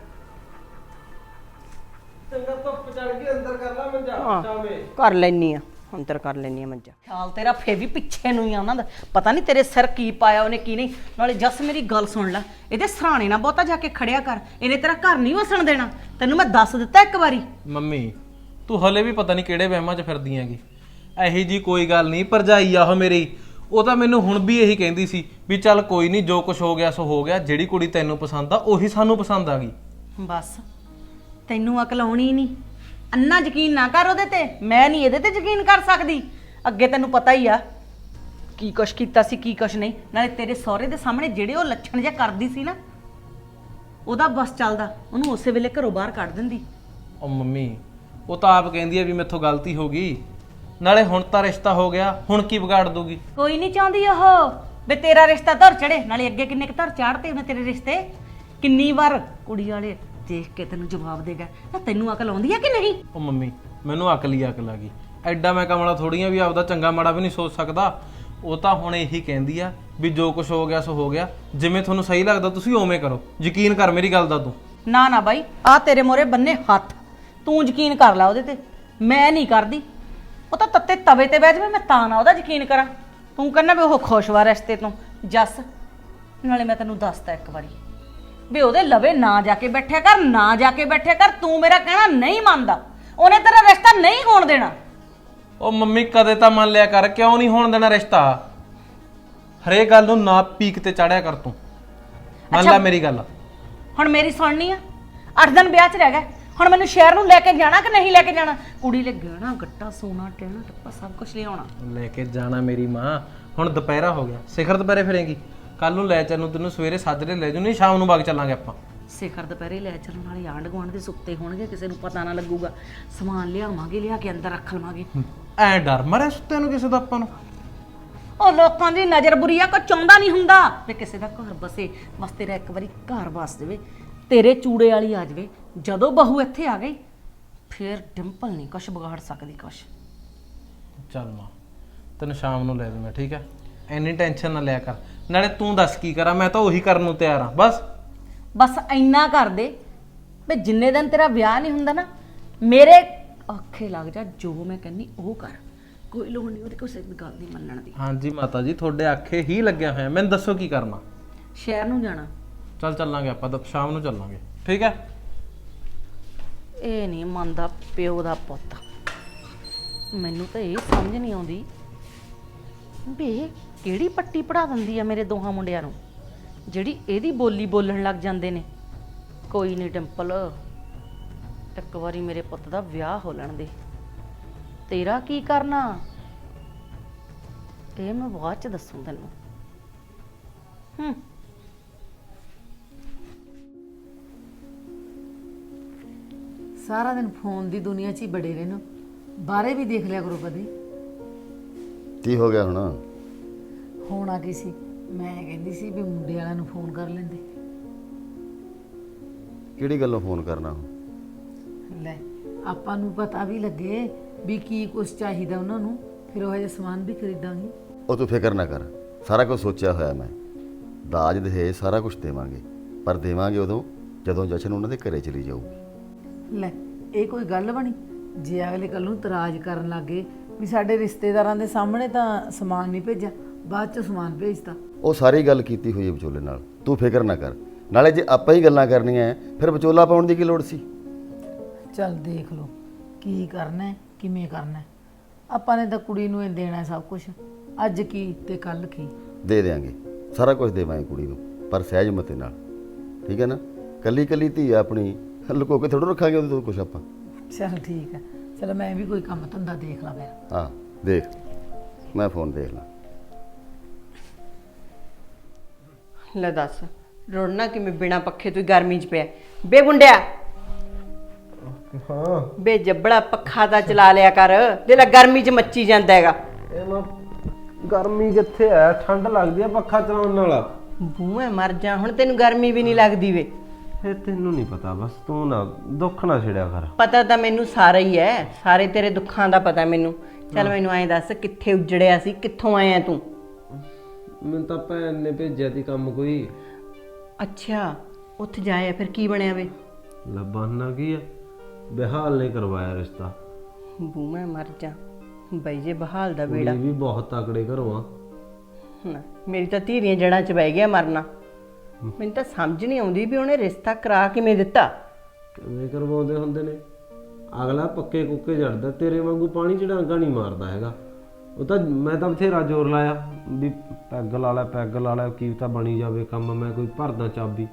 ਚੰਗਾ ਧੁੱਪ ਚੜ ਗਈ ਅੰਦਰ ਕਰ ਲੈ ਮੰਜਾ ਸ਼ਾਮੇ। ਕਰ ਲੈਨੀ ਆ ਅੰਦਰ ਕਰ ਲੈਨੀ ਆ ਮੰਜਾ। ਖਿਆਲ ਤੇਰਾ ਫੇ ਵੀ ਪਿੱਛੇ ਨੂੰ ਹੀ ਆ ਉਹਨਾਂ ਦਾ ਪਤਾ ਨਹੀਂ ਤੇਰੇ ਸਿਰ ਕੀ ਪਾਇਆ ਉਹਨੇ ਕੀ ਨਹੀਂ। ਨਾਲੇ ਜੱਸ ਮੇਰੀ ਗੱਲ ਸੁਣ ਲੈ। ਇਹਦੇ ਸਰਾਣੇ ਨਾ ਬਹੁਤਾ ਜਾ ਕੇ ਖੜਿਆ ਕਰ। ਇਹਨੇ ਤੇਰਾ ਘਰ ਨਹੀਂ ਵਸਣ ਦੇਣਾ। ਤੈਨੂੰ ਮੈਂ ਦੱਸ ਦਿੱਤਾ ਇੱਕ ਵਾਰੀ। ਮੰਮੀ ਤੂੰ ਹਲੇ ਵੀ ਪਤਾ ਨਹੀਂ ਕਿਹੜੇ ਵਹਿਮਾਂ 'ਚ ਫਿਰਦੀ ਹੈਗੀ। ਇਹੀ ਜੀ ਕੋਈ ਗੱਲ ਨਹੀਂ ਭਰਜਾਈ ਆ ਉਹ ਮੇਰੀ। ਉਹ ਤਾਂ ਮੈਨੂੰ ਹੁਣ ਵੀ ਇਹੀ ਕਹਿੰਦੀ ਸੀ ਵੀ ਚੱਲ ਕੋਈ ਨਹੀਂ ਜੋ ਕੁਝ ਹੋ ਗਿਆ ਸੋ ਹੋ ਗਿਆ ਜਿਹੜੀ ਕੁੜੀ ਤੈਨੂੰ ਪਸੰਦ ਆ ਉਹੀ ਸਾਨੂੰ ਪਸੰਦ ਆ ਗਈ। ਬਸ ਤੈਨੂੰ ਅਕਲ ਆਉਣੀ ਨਹੀਂ ਅੰਨਾ ਯਕੀਨ ਨਾ ਕਰ ਉਹਦੇ ਤੇ ਮੈਂ ਨਹੀਂ ਇਹਦੇ ਤੇ ਯਕੀਨ ਕਰ ਸਕਦੀ। ਅੱਗੇ ਤੈਨੂੰ ਪਤਾ ਹੀ ਆ ਕੀ ਕੁਛ ਕੀਤਾ ਸੀ ਕੀ ਕੁਛ ਨਹੀਂ। ਨਾਲੇ ਤੇਰੇ ਸਹੁਰੇ ਦੇ ਸਾਹਮਣੇ ਜਿਹੜੇ ਉਹ ਲੱਛਣ ਜਿਹਾ ਕਰਦੀ ਸੀ ਨਾ ਉਹਦਾ ਬਸ ਚੱਲਦਾ। ਉਹਨੂੰ ਉਸੇ ਵੇਲੇ ਘਰੋਂ ਬਾਹਰ ਕੱਢ ਦਿੰਦੀ। ਉਹ ਮੰਮੀ ਉਹ ਤਾਂ ਆਪ ਕਹਿੰਦੀ ਹੈ ਵੀ ਮੇਥੋਂ ਗਲਤੀ ਹੋ ਗਈ। ਨਾਲੇ ਹੁਣ ਤਾਂ ਰਿਸ਼ਤਾ ਹੋ ਗਿਆ ਹੁਣ ਕੀ ਵਿਗਾੜ ਦੂਗੀ ਕੋਈ ਨਹੀਂ ਚਾਹੁੰਦੀ ਉਹ। ਵੀ ਤੇਰਾ ਰਿਸ਼ਤਾ ਧਰ ਚੜੇ ਨਾਲੇ ਅੱਗੇ ਕਿੰਨੇ ਕੁ ਧਰ ਚਾੜਤੇ ਉਹਨੇ ਤੇਰੇ ਰਿਸ਼ਤੇ? ਕਿੰਨੀ ਵਾਰ ਕੁੜੀ ਵਾਲੇ ਦੇਖ ਕੇ ਤੈਨੂੰ ਜਵਾਬ ਦੇਗਾ ਨਾ ਤੈਨੂੰ ਅਕਲ ਆਉਂਦੀ ਆ ਕਿ ਨਹੀਂ? ਉਹ ਮੰਮੀ ਮੈਨੂੰ ਅਕਲ ਹੀ ਅਕਲ ਆ ਗਈ। ਐਡਾ ਮੈਂ ਕਮਲਾ ਥੋੜੀਆਂ ਵੀ ਆਪਦਾ ਚੰਗਾ ਮਾੜਾ ਵੀ ਨਹੀਂ ਸੋਚ ਸਕਦਾ। ਉਹ ਤਾਂ ਹੁਣ ਇਹੀ ਕਹਿੰਦੀ ਆ ਵੀ ਜੋ ਕੁਝ ਹੋ ਗਿਆ ਸੋ ਹੋ ਗਿਆ। ਜਿਵੇਂ ਤੁਹਾਨੂੰ ਸਹੀ ਲੱਗਦਾ ਤੁਸੀਂ ਉਵੇਂ ਕਰੋ। ਯਕੀਨ ਕਰ ਮੇਰੀ ਗੱਲ ਦਾ ਤੂੰ। ਨਾ ਨਾ ਬਾਈ ਆ ਤੇਰੇ ਮੋਰੇ ਬੰਨੇ ਹੱਥ। ਤੂੰ ਯਕੀਨ ਕਰ ਲੈ ਉਹਦੇ ਤੇ। ਮੈਂ ਨਹੀਂ ਕਰਦੀ। ਉਹ ਤਾਂ ਤੱਤੇ ਤਵੇ ਤੇ ਬਹਿ ਜਾਵੇ ਮੈਂ ਤਾਂ ਨਾ ਉਹਦਾ ਯਕੀਨ ਕਰਾਂ। ਤੂੰ ਕਹਿੰਦਾ ਵੀ ਉਹ ਖੁਸ਼ਵਾ ਰਿਸ਼ਤੇ ਤੋਂ। ਜੱਸ ਨਾਲੇ ਮੈਂ ਤੈਨੂੰ ਦੱਸਤਾ ਇੱਕ ਵਾਰੀ। ਵੀ ਉਹਦੇ ਲਵੇ ਨਾ ਜਾ ਕੇ ਬੈਠਿਆ ਕਰ ਨਾ ਜਾ ਕੇ ਬੈਠਿਆ ਕਰ ਤੂੰ ਮੇਰਾ ਕਹਿਣਾ ਨਹੀਂ ਮੰਨਦਾ। ਉਹਨੇ ਤੇਰਾ ਰਿਸ਼ਤਾ ਨਹੀਂ ਹੋਣ ਦੇਣਾ। ਉਹ ਮੰਮੀ ਕਦੇ ਤਾਂ ਮੰਨ ਲਿਆ ਕਰ ਕਿਉਂ ਨਹੀਂ ਹੋਣ ਦੇਣਾ ਰਿਸ਼ਤਾ? ਹਰੇਕ ਗੱਲ ਨੂੰ ਨਾ ਪੀਕ ਤੇ ਚੜਿਆ ਕਰ ਤੂੰ। ਮੰਨ ਲੈ ਮੇਰੀ ਗੱਲ। ਹੁਣ ਮੇਰੀ ਸੁਣਨੀ ਆ। 8 ਦਿਨ ਵਿਆਹ 'ਚ ਰਹਿ ਗਏ ਹੁਣ ਮੈਨੂੰ ਸ਼ਹਿਰ ਨੂੰ ਲੈ ਕੇ ਜਾਣਾ ਕਿ ਨਹੀਂ ਲੈ ਕੇ ਜਾਣਾ? ਕੁੜੀ ਲੈ ਗਹਿਣਾ ਗੱਟਾ ਸੋਨਾ ਟਹਿਣਾ ਟੱਪਾ ਸਭ ਕੁਝ ਲਿਆਉਣਾ ਲੈ ਕੇ ਜਾਣਾ ਮੇਰੀ ਮਾਂ। ਹੁਣ ਦੁਪਹਿਰਾ ਹੋ ਗਿਆ। ਸਿਖਰ ਦੁਪਹਿਰੇ ਫਿਰੇਂਗੀ। ਕੱਲ ਨੂੰ ਲੈ ਚੱਲੂ ਤੈਨੂੰ ਸਵੇਰੇ ਸਾਜਰੇ ਲੈ ਜੂ ਨਹੀਂ ਸ਼ਾਮ ਨੂੰ ਬਾਗ ਚੱਲਾਂਗੇ ਆਪਾਂ। ਸਿਖਰ ਦੁਪਹਿਰੇ ਲੈ ਚੱਲਣ ਵਾਲੇ ਆਂਢ ਗੁਆਂਢ ਦੇ ਸੁੱਤੇ ਹੋਣਗੇ ਕਿਸੇ ਨੂੰ ਪਤਾ ਨਾ ਲੱਗੂਗਾ। ਸਮਾਨ ਲਿਆਵਾਂਗੇ ਲਿਆ ਕੇ ਅੰਦਰ ਰੱਖ ਲਵਾਂਗੇ। ਐ ਡਰ ਮਰੇ ਸੁੱਤੇ ਨੂੰ ਕਿਸੇ ਦਾ ਆਪਾਂ ਨੂੰ? ਉਹ ਲੋਕਾਂ ਦੀ ਨਜ਼ਰ ਬੁਰੀ ਆ ਕੋਈ ਚਾਹੁੰਦਾ ਨਹੀਂ ਹੁੰਦਾ। ਵੀ ਕਿਸੇ ਦਾ ਘਰ ਬਸੇ ਬਸ ਤੇਰਾ ਇੱਕ ਵਾਰੀ ਘਰ ਵਸ ਜਾਵੇ ਤੇਰੇ ਚੂੜੇ ਵਾਲੀ ਆ ਜਾਵੇ। ਜਦੋਂ ਬਹੂ ਇੱਥੇ ਆ ਗਈ ਫਿਰ ਡਿੰਪਲ ਨਹੀਂ ਕੁਛ ਵਿਗਾੜ ਸਕਦੀ ਕੁਛ। ਚੱਲ ਮਾਂ ਤੈਨੂੰ ਸ਼ਾਮ ਨੂੰ ਲੈ ਦੂੰਗਾ ਠੀਕ ਹੈ? ਐਨੀ ਟੈਨਸ਼ਨ ਨਾ ਲਿਆ ਕਰ। ਨਾਲੇ ਤੂੰ ਦੱਸ ਕੀ ਕਰਾਂ ਮੈਂ ਤਾਂ ਉਹੀ ਕਰਨ ਨੂੰ ਤਿਆਰ ਹਾਂ ਬਸ। ਬਸ ਇੰਨਾ ਕਰ ਦੇ ਵੀ ਜਿੰਨੇ ਦਿਨ ਤੇਰਾ ਵਿਆਹ ਨਹੀਂ ਹੁੰਦਾ ਨਾ ਮੇਰੇ ਅੱਖੇ ਲੱਗ ਜਾ ਜੋ ਮੈਂ ਕਹਿੰਨੀ ਉਹ ਕਰ। ਕੋਈ ਲੋੜ ਨਹੀਂ ਉਹਦੀ ਕਿਸੇ ਦੀ ਗੱਲ ਨਹੀਂ ਮੰਨਣ ਦੀ। ਹਾਂਜੀ ਮਾਤਾ ਜੀ ਤੁਹਾਡੇ ਆਖੇ ਹੀ ਲੱਗਿਆ ਹੋਇਆ ਮੈਨੂੰ ਦੱਸੋ ਕੀ ਕਰਨਾ। ਸ਼ਹਿਰ ਨੂੰ ਜਾਣਾ। ਚੱਲ ਚੱਲਾਂਗੇ ਆਪਾਂ ਤਾਂ ਸ਼ਾਮ ਨੂੰ ਚੱਲਾਂਗੇ ਠੀਕ ਹੈ? ਇਹ ਨਹੀਂ ਮੰਨਦਾ ਪਿਓ ਦਾ ਪੁੱਤ। ਮੈਨੂੰ ਤਾਂ ਇਹ ਸਮਝ ਨਹੀਂ ਆਉਂਦੀ ਵੀ ਇਹ ਕਿਹੜੀ ਪੱਟੀ ਪੜਾ ਦਿੰਦੀ ਆ ਮੇਰੇ ਦੋਹਾਂ ਮੁੰਡਿਆਂ ਨੂੰ, ਜਿਹੜੀ ਇਹਦੀ ਬੋਲੀ ਬੋਲਣ ਲੱਗ ਜਾਂਦੇ ਨੇ। ਕੋਈ ਨਹੀਂ ਡਿੰਪਲ, ਇੱਕ ਵਾਰੀ ਮੇਰੇ ਪੁੱਤ ਦਾ ਵਿਆਹ ਹੋ ਲੈਣ ਦੇ। ਤੇਰਾ ਕੀ ਕਰਨਾ? ਇਹ ਮੈਂ ਬਾਅਦ ਚ ਦੱਸੂ ਤੈਨੂੰ। ਹੂੰ। ਸਾਰਾ ਦਿਨ ਫੋਨ ਦੀ ਦੁਨੀਆ 'ਚ ਹੀ ਬੜੇ ਰਹਿੰਦੇ ਬਾਹਰੇ ਵੀ ਦੇਖ ਲਿਆ ਕਰੋ ਕਦੇ। ਕੀ ਹੋ ਗਿਆ ਹੁਣ? ਹੋਣਾ ਕੀ ਸੀ। ਮੈਂ ਕਹਿੰਦੀ ਸੀ ਵੀ ਮੁੰਡੇ ਵਾਲਿਆਂ ਨੂੰ ਫੋਨ ਕਰ ਲੈਂਦੇ। ਕਿਹੜੀ ਗੱਲੋਂ ਫੋਨ ਕਰਨਾ? ਹੁਣ ਲੈ ਆਪਾਂ ਨੂੰ ਪਤਾ ਵੀ ਲੱਗੇ ਵੀ ਕੀ ਕੁਛ ਚਾਹੀਦਾ ਉਹਨਾਂ ਨੂੰ। ਫਿਰ ਉਹ ਜਿਹਾ ਸਮਾਨ ਵੀ ਖਰੀਦਾਂਗੇ। ਉਹ ਤੂੰ ਫਿਕਰ ਨਾ ਕਰ। ਸਾਰਾ ਕੁਝ ਸੋਚਿਆ ਹੋਇਆ ਮੈਂ। ਦਾਜ ਦਹੇਜ ਸਾਰਾ ਕੁਝ ਦੇਵਾਂਗੇ। ਪਰ ਦੇਵਾਂਗੇ ਉਦੋਂ ਜਦੋਂ ਜਸ਼ਨ ਉਹਨਾਂ ਦੇ ਘਰੇ ਚਲੀ ਜਾਊਗੀ। ਲੈ ਇਹ ਕੋਈ ਗੱਲ ਬਣੀ? ਜੇ ਅਗਲੇ ਕੱਲ ਨੂੰ ਇਤਰਾਜ਼ ਕਰਨ ਲੱਗੇ ਵੀ ਸਾਡੇ ਰਿਸ਼ਤੇਦਾਰਾਂ ਦੇ ਸਾਹਮਣੇ ਤਾਂ ਸਮਾਨ ਨਹੀਂ ਭੇਜਿਆ ਬਾਅਦ ਚ ਸਮਾਨ ਭੇਜਤਾ। ਉਹ ਸਾਰੀ ਗੱਲ ਕੀਤੀ ਹੋਈ ਹੈ ਵਿਚੋਲੇ ਨਾਲ। ਤੂੰ ਫਿਕਰ ਨਾ ਕਰ। ਨਾਲੇ ਜੇ ਆਪਾਂ ਹੀ ਗੱਲਾਂ ਕਰਨੀਆਂ ਹੈ, ਫਿਰ ਵਿਚੋਲਾ ਪਾਉਣ ਦੀ ਕੀ ਲੋੜ ਸੀ? ਚੱਲ ਦੇਖ ਲਓ ਕੀ ਕਰਨਾ ਹੈ, ਕਿਵੇਂ ਕਰਨਾ ਹੈ। ਆਪਾਂ ਨੇ ਤਾਂ ਕੁੜੀ ਨੂੰ ਇਹ ਦੇਣਾ ਹੈ ਸਭ ਕੁਝ ਅੱਜ ਕੀ ਤੇ ਕੱਲ ਕੀ? ਦੇ ਦੇਾਂਗੇ ਸਾਰਾ ਕੁਝ ਦੇਵਾਂਗੇ ਕੁੜੀ ਨੂੰ ਪਰ ਸਹਿਜਮਤੇ ਨਾਲ। ਠੀਕ ਹੈ ਨਾ? ਕੱਲੀ ਕੱਲੀ ਧੀ ਆ ਆਪਣੀ ਲੁਕੋ ਕੇ ਥੋੜਾ ਰੱਖਾਂਗੇ ਉਹਦੇ ਤੋਂ ਕੁਝ ਆਪਾਂ। ਚਲ ਠੀਕ ਹੈ। ਚਲੋ ਮੈਂ ਵੀ ਕੋਈ ਕੰਮ ਧੰਦਾ ਦੇਖ ਲਾਂ ਫਿਰ। ਹਾਂ ਦੇਖ। ਮੈਂ ਫੋਨ ਦੇਖ ਲਾਂ। ਲੈ ਦੱਸ ਰੋਣਾ ਕਿਵੇਂ ਬਿਨਾ ਪੱਖੇ ਤੋਂ ਹੀ ਗਰਮੀ 'ਚ ਪਿਆ? ਬੇ ਮੁੰਡਿਆ ਹਾਂ। ਬੇ ਜੱਬੜਾ ਪੱਖਾ ਤਾਂ ਚਲਾ ਲਿਆ ਕਰ। ਦੇ ਲੈ ਗਰਮੀ 'ਚ ਮੱਚੀ ਜਾਂਦਾ ਹੈਗਾ। ਇਹ ਮੈਂ ਗਰਮੀ ਕਿੱਥੇ ਆ ਠੰਡ ਲੱਗਦੀ ਆ ਪੱਖਾ ਚਲਾਉਣ ਨਾਲ। ਬੂਹੇ ਮਰ ਜਾ ਹੁਣ ਤੈਨੂੰ ਗਰਮੀ ਵੀ ਨਹੀਂ ਲੱਗਦੀ ਵੇ। ਇਹ ਤੈਨੂੰ ਨਹੀਂ ਪਤਾ ਬਸ ਤੂੰ ਨਾ ਦੁੱਖ ਨਾ ਛੜਿਆ ਕਰ। ਪਤਾ ਤਾਂ ਮੈਨੂੰ ਸਾਰਾ ਹੀ ਹੈ ਸਾਰੇ ਤੇਰੇ ਦੁੱਖਾਂ ਦਾ ਪਤਾ ਮੈਨੂੰ। ਚੱਲ ਮੈਨੂੰ ਐਂ ਦੱਸ ਕਿੱਥੇ ਉਜੜਿਆ ਸੀ ਕਿੱਥੋਂ ਆਇਆ ਤੂੰ? ਮੈਨੂੰ ਤਾਂ ਭੈਣ ਨੇ ਭੇਜਿਆ ਤੀ ਕੰਮ ਕੋਈ। ਅੱਛਾ ਉੱਥੇ ਜਾਇਆ ਫਿਰ ਕੀ ਬਣਿਆ ਵੇ? ਲੱਭਣਾ ਕੀ ਆ? ਬਿਹਾਲ ਨੇ ਕਰਵਾਇਆ ਰਿਸ਼ਤਾ। ਬੂਹੇ ਮਰ ਜਾ। ਬਈ ਜੇ ਬਹਾਲ ਦਾ ਵੇੜਾ। ਵੀ ਬਹੁਤ ਤਕੜੇ ਘਰੋਂ ਆ। ਨਾ, ਮੇਰੀ ਤਾਂ ਧੀਰੀਆਂ ਜੜਾਂ 'ਚ ਬਹਿ ਗਿਆ ਮਰਨਾ। ਮੈਨੂੰ ਤਾਂ ਸਮਝ ਨਹੀਂ ਆਉਂਦੀ ਵੀ ਉਹਨੇ ਰਿਸ਼ਤਾ ਕਰਾ ਕਿਵੇਂ ਦਿੱਤਾ। ਕਿਵੇਂ ਕਰਵਾਉਂਦੇ ਹੁੰਦੇ ਨੇ? ਅਗਲਾ ਪੱਕੇ ਕੁੱਕੇ ਜੜਦਾ ਤੇਰੇ ਵਾਂਗੂ ਪਾਣੀ ਚੜਾਂਗਾ ਨਹੀਂ ਮਾਰਦਾ ਹੈਗਾ। ਉਹ ਤਾਂ ਮੈਂ ਤਾਂ ਬਥੇਰਾ ਜ਼ੋਰ ਲਾਇਆ ਵੀ ਪੈਗ ਲਾ ਲੈ ਪੈਗ ਲਾ ਲੈ ਕੀ ਤਾਂ ਬਣੀ ਜਾਵੇ ਕੰਮ ਮੈਂ ਕੋਈ ਭਰਦਾ ਚਾਬੀ।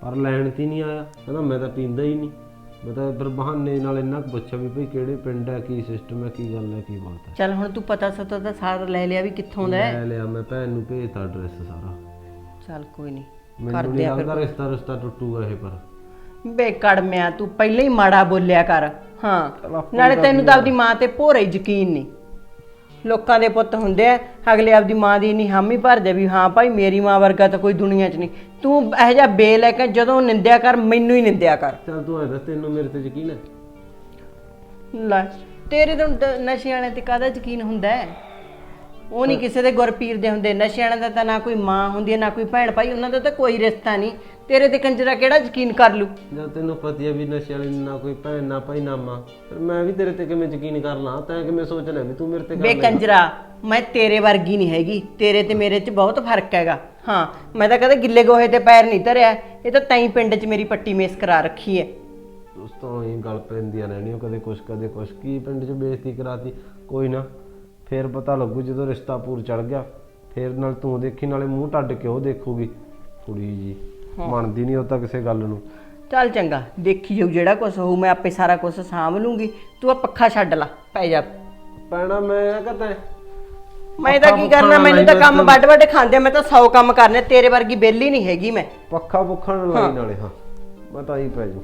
ਪਰ ਲੈਣ ਤੇ ਨਹੀਂ ਆਇਆ। ਕਹਿੰਦਾ ਮੈਂ ਤਾਂ ਪੀਂਦਾ ਹੀ ਨਹੀਂ। ਮੈਂ ਤਾਂ ਫਿਰ ਬਹਾਨੇ ਨਾਲ ਇੰਨਾ ਕੁ ਪੁੱਛਿਆ ਵੀ ਭਈ ਕਿਹੜੇ ਪਿੰਡ ਹੈ ਕੀ ਸਿਸਟਮ ਹੈ ਕੀ ਗੱਲ ਹੈ ਕੀ ਬਾਤ ਹੈ। ਚੱਲ ਹੁਣ ਤੂੰ ਪਤਾ ਸਤਾ ਤਾਂ ਸਾਰਾ ਲੈ ਲਿਆ ਵੀ ਕਿੱਥੋਂ ਦਾ ਹੈ। ਲੈ ਲਿਆ ਮੈਂ ਭੈਣ ਨੂੰ ਭੇਜਤਾ ਐਡਰੈਸ ਸਾਰਾ। ਚੱਲ ਕੋਈ ਨਹੀਂ। ਮੈਨੂੰ ਨਹੀਂ ਆ ਫਿਰ ਲੱਗਦਾ ਰਿਸ਼ਤਾ ਰਿਸ਼ਤਾ ਟੁੱਟੂਗਾ ਇਹ ਪਰ। ਬੇ ਕੜਮਿਆ ਤੂੰ ਪਹਿਲਾਂ ਹੀ ਮਾੜਾ ਬੋਲਿਆ ਕਰ। ਹਾਂ ਆਪਣੀ ਨਾਲੇ ਤੈਨੂੰ ਤਾਂ ਆਪਦੀ ਮਾਂ ਤੇ ਭੋਰਾ ਹੀ ਯਕੀਨ ਨਹੀਂ। ਲੋਕਾਂ ਦੇ ਪੁੱਤ ਹੁੰਦੇ ਆ ਅਗਲੇ ਆਪਦੀ ਮਾਂ ਦੀ ਨਹੀਂ ਹਾਮੀ ਭਰਦੇ ਵੀ ਹਾਂ ਭਾਈ ਮੇਰੀ ਮਾਂ ਵਰਗਾ ਤਾਂ ਕੋਈ ਦੁਨੀਆ 'ਚ ਨਹੀਂ। ਤੂੰ ਇਹੋ ਜਿਹਾ ਬੇ ਲੈ ਕੇ ਜਦੋਂ ਨਿੰਦਿਆ ਕਰ ਮੈਨੂੰ ਹੀ ਨਿੰਦਿਆ ਕਰ। ਚੱਲ ਤੂੰ ਐ ਦੱਸ ਤੈਨੂੰ ਮੇਰੇ ਤੇ ਯਕੀਨ ਹੈ? ਲੈ ਤੇਰੇ ਤੋਂ ਡ- ਨਸ਼ੇ ਵਾਲਿਆਂ ਤੇ ਕਾਹਦਾ ਯਕੀਨ ਹੁੰਦਾ ਹੈ? ਉਹ ਨਹੀਂ ਕਿਸੇ ਦੇ ਗੁਰਪੀਰ ਦੇ ਹੁੰਦੇ ਨਸ਼ੇ ਵਾਲਿਆਂ ਦਾ ਤਾਂ ਨਾ ਕੋਈ ਮਾਂ ਹੁੰਦੀ ਹੈ ਨਾ ਕੋਈ ਭੈਣ ਭਾਈ ਉਹਨਾਂ ਦਾ ਤਾਂ ਕੋਈ ਰਿਸ਼ਤਾ ਨਹੀਂ। ਤੇਰੇ ਤੇ ਕੰਜਰਾ ਕਿਹੜਾ ਯਕੀਨ ਕਰ ਲੂ ਜਦ ਤੈਨੂੰ ਪਤੀ ਹੈ ਵੀ ਨਸ਼ੇ ਵਾਲੀ ਨਾ ਕੋਈ ਭੈਣ ਨਾ ਭਾਈ ਨਾ ਮਾਂ। ਫਿਰ ਮੈਂ ਵੀ ਤੇਰੇ ਤੇ ਕਿਵੇਂ ਯਕੀਨ ਕਰ ਲਾਂ? ਤੈਂ ਕਿਵੇਂ ਸੋਚਣਾ ਵੀ ਤੂੰ ਮੇਰੇ ਤੇ ਕਰ ਬੇ ਲੈ। ਕੰਜਰਾ ਮੈਂ ਤੇਰੇ ਵਰਗੀ ਨਹੀਂ ਹੈਗੀ। ਤੇਰੇ ਤੇ ਮੇਰੇ 'ਚ ਬਹੁਤ ਫ਼ਰਕ ਹੈਗਾ। ਹਾਂ ਮੈਂ ਤਾਂ ਕਦੇ ਗਿੱਲੇ ਗੋਹੇ ਤੇ ਪੈਰ ਨਹੀਂ ਧਰਿਆ। ਇਹ ਤਾਂ ਤੈਂ ਪਿੰਡ 'ਚ ਮੇਰੀ ਪੱਟੀ ਮੇਸ ਕਰਾ ਰੱਖੀ ਹੈ। ਦੋਸਤੋ ਇਹ ਗੱਲ ਪੈਂਦੀਆਂ ਰਹਿਣੀਆਂ ਕਦੇ ਕੁਛ ਕਦੇ ਕੁਛ। ਕੀ ਪਿੰਡ 'ਚ ਬੇਇੱਜ਼ਤੀ ਕਰਾਤੀ? ਕੋਈ ਨਾ। ਫੇਰ ਪਤਾ ਲੱਗੂ ਜਦੋਂ ਰਿਸ਼ਤਾ ਪੂਰ ਚੜ ਗਿਆ। ਫੇਰ ਨਾਲ ਤੂੰ ਦੇਖੀ ਨਾਲੇ ਮੂੰਹ ਟੱਡ ਕੇ ਉਹ ਦੇਖੂਗੀ? ਕੁੜੀ ਜੀ ਮੰਨਦੀ ਨਹੀਂ ਉਹ ਤਾਂ ਕਿਸੇ ਗੱਲ ਨੂੰ। ਚੱਲ ਚੰਗਾ ਦੇਖੀ ਜਾਊ ਜਿਹੜਾ ਕੁਝ ਹੋਊ ਮੈਂ ਆਪੇ ਸਾਰਾ ਕੁਝ ਸਾਂਭ ਲੂੰਗੀ। ਤੂੰ ਆ ਪੱਖਾ ਛੱਡ ਲਾ ਪੈ ਜਾ। ਪੈਣਾ ਮੈਂ ਕਹਤਾ ਮੈਂ ਤਾਂ ਕੀ ਕਰਨਾ ਮੈਨੂੰ ਤਾਂ ਕੰਮ ਵੱਡ ਵੱਡ ਖਾਂਦੇ ਮੈਂ ਤਾਂ 100 ਕੰਮ ਕਰਨੇ ਤੇਰੇ ਵਰਗੀ ਬੇਲੀ ਨਹੀਂ ਹੈਗੀ ਮੈਂ। ਪੱਖਾ ਪੁੱਖਾ ਨਾ ਲਾਈ ਨਾਲੇ ਹਾਂ। ਮੈਂ ਤਾਂ ਹੀ ਪੈ ਜੂ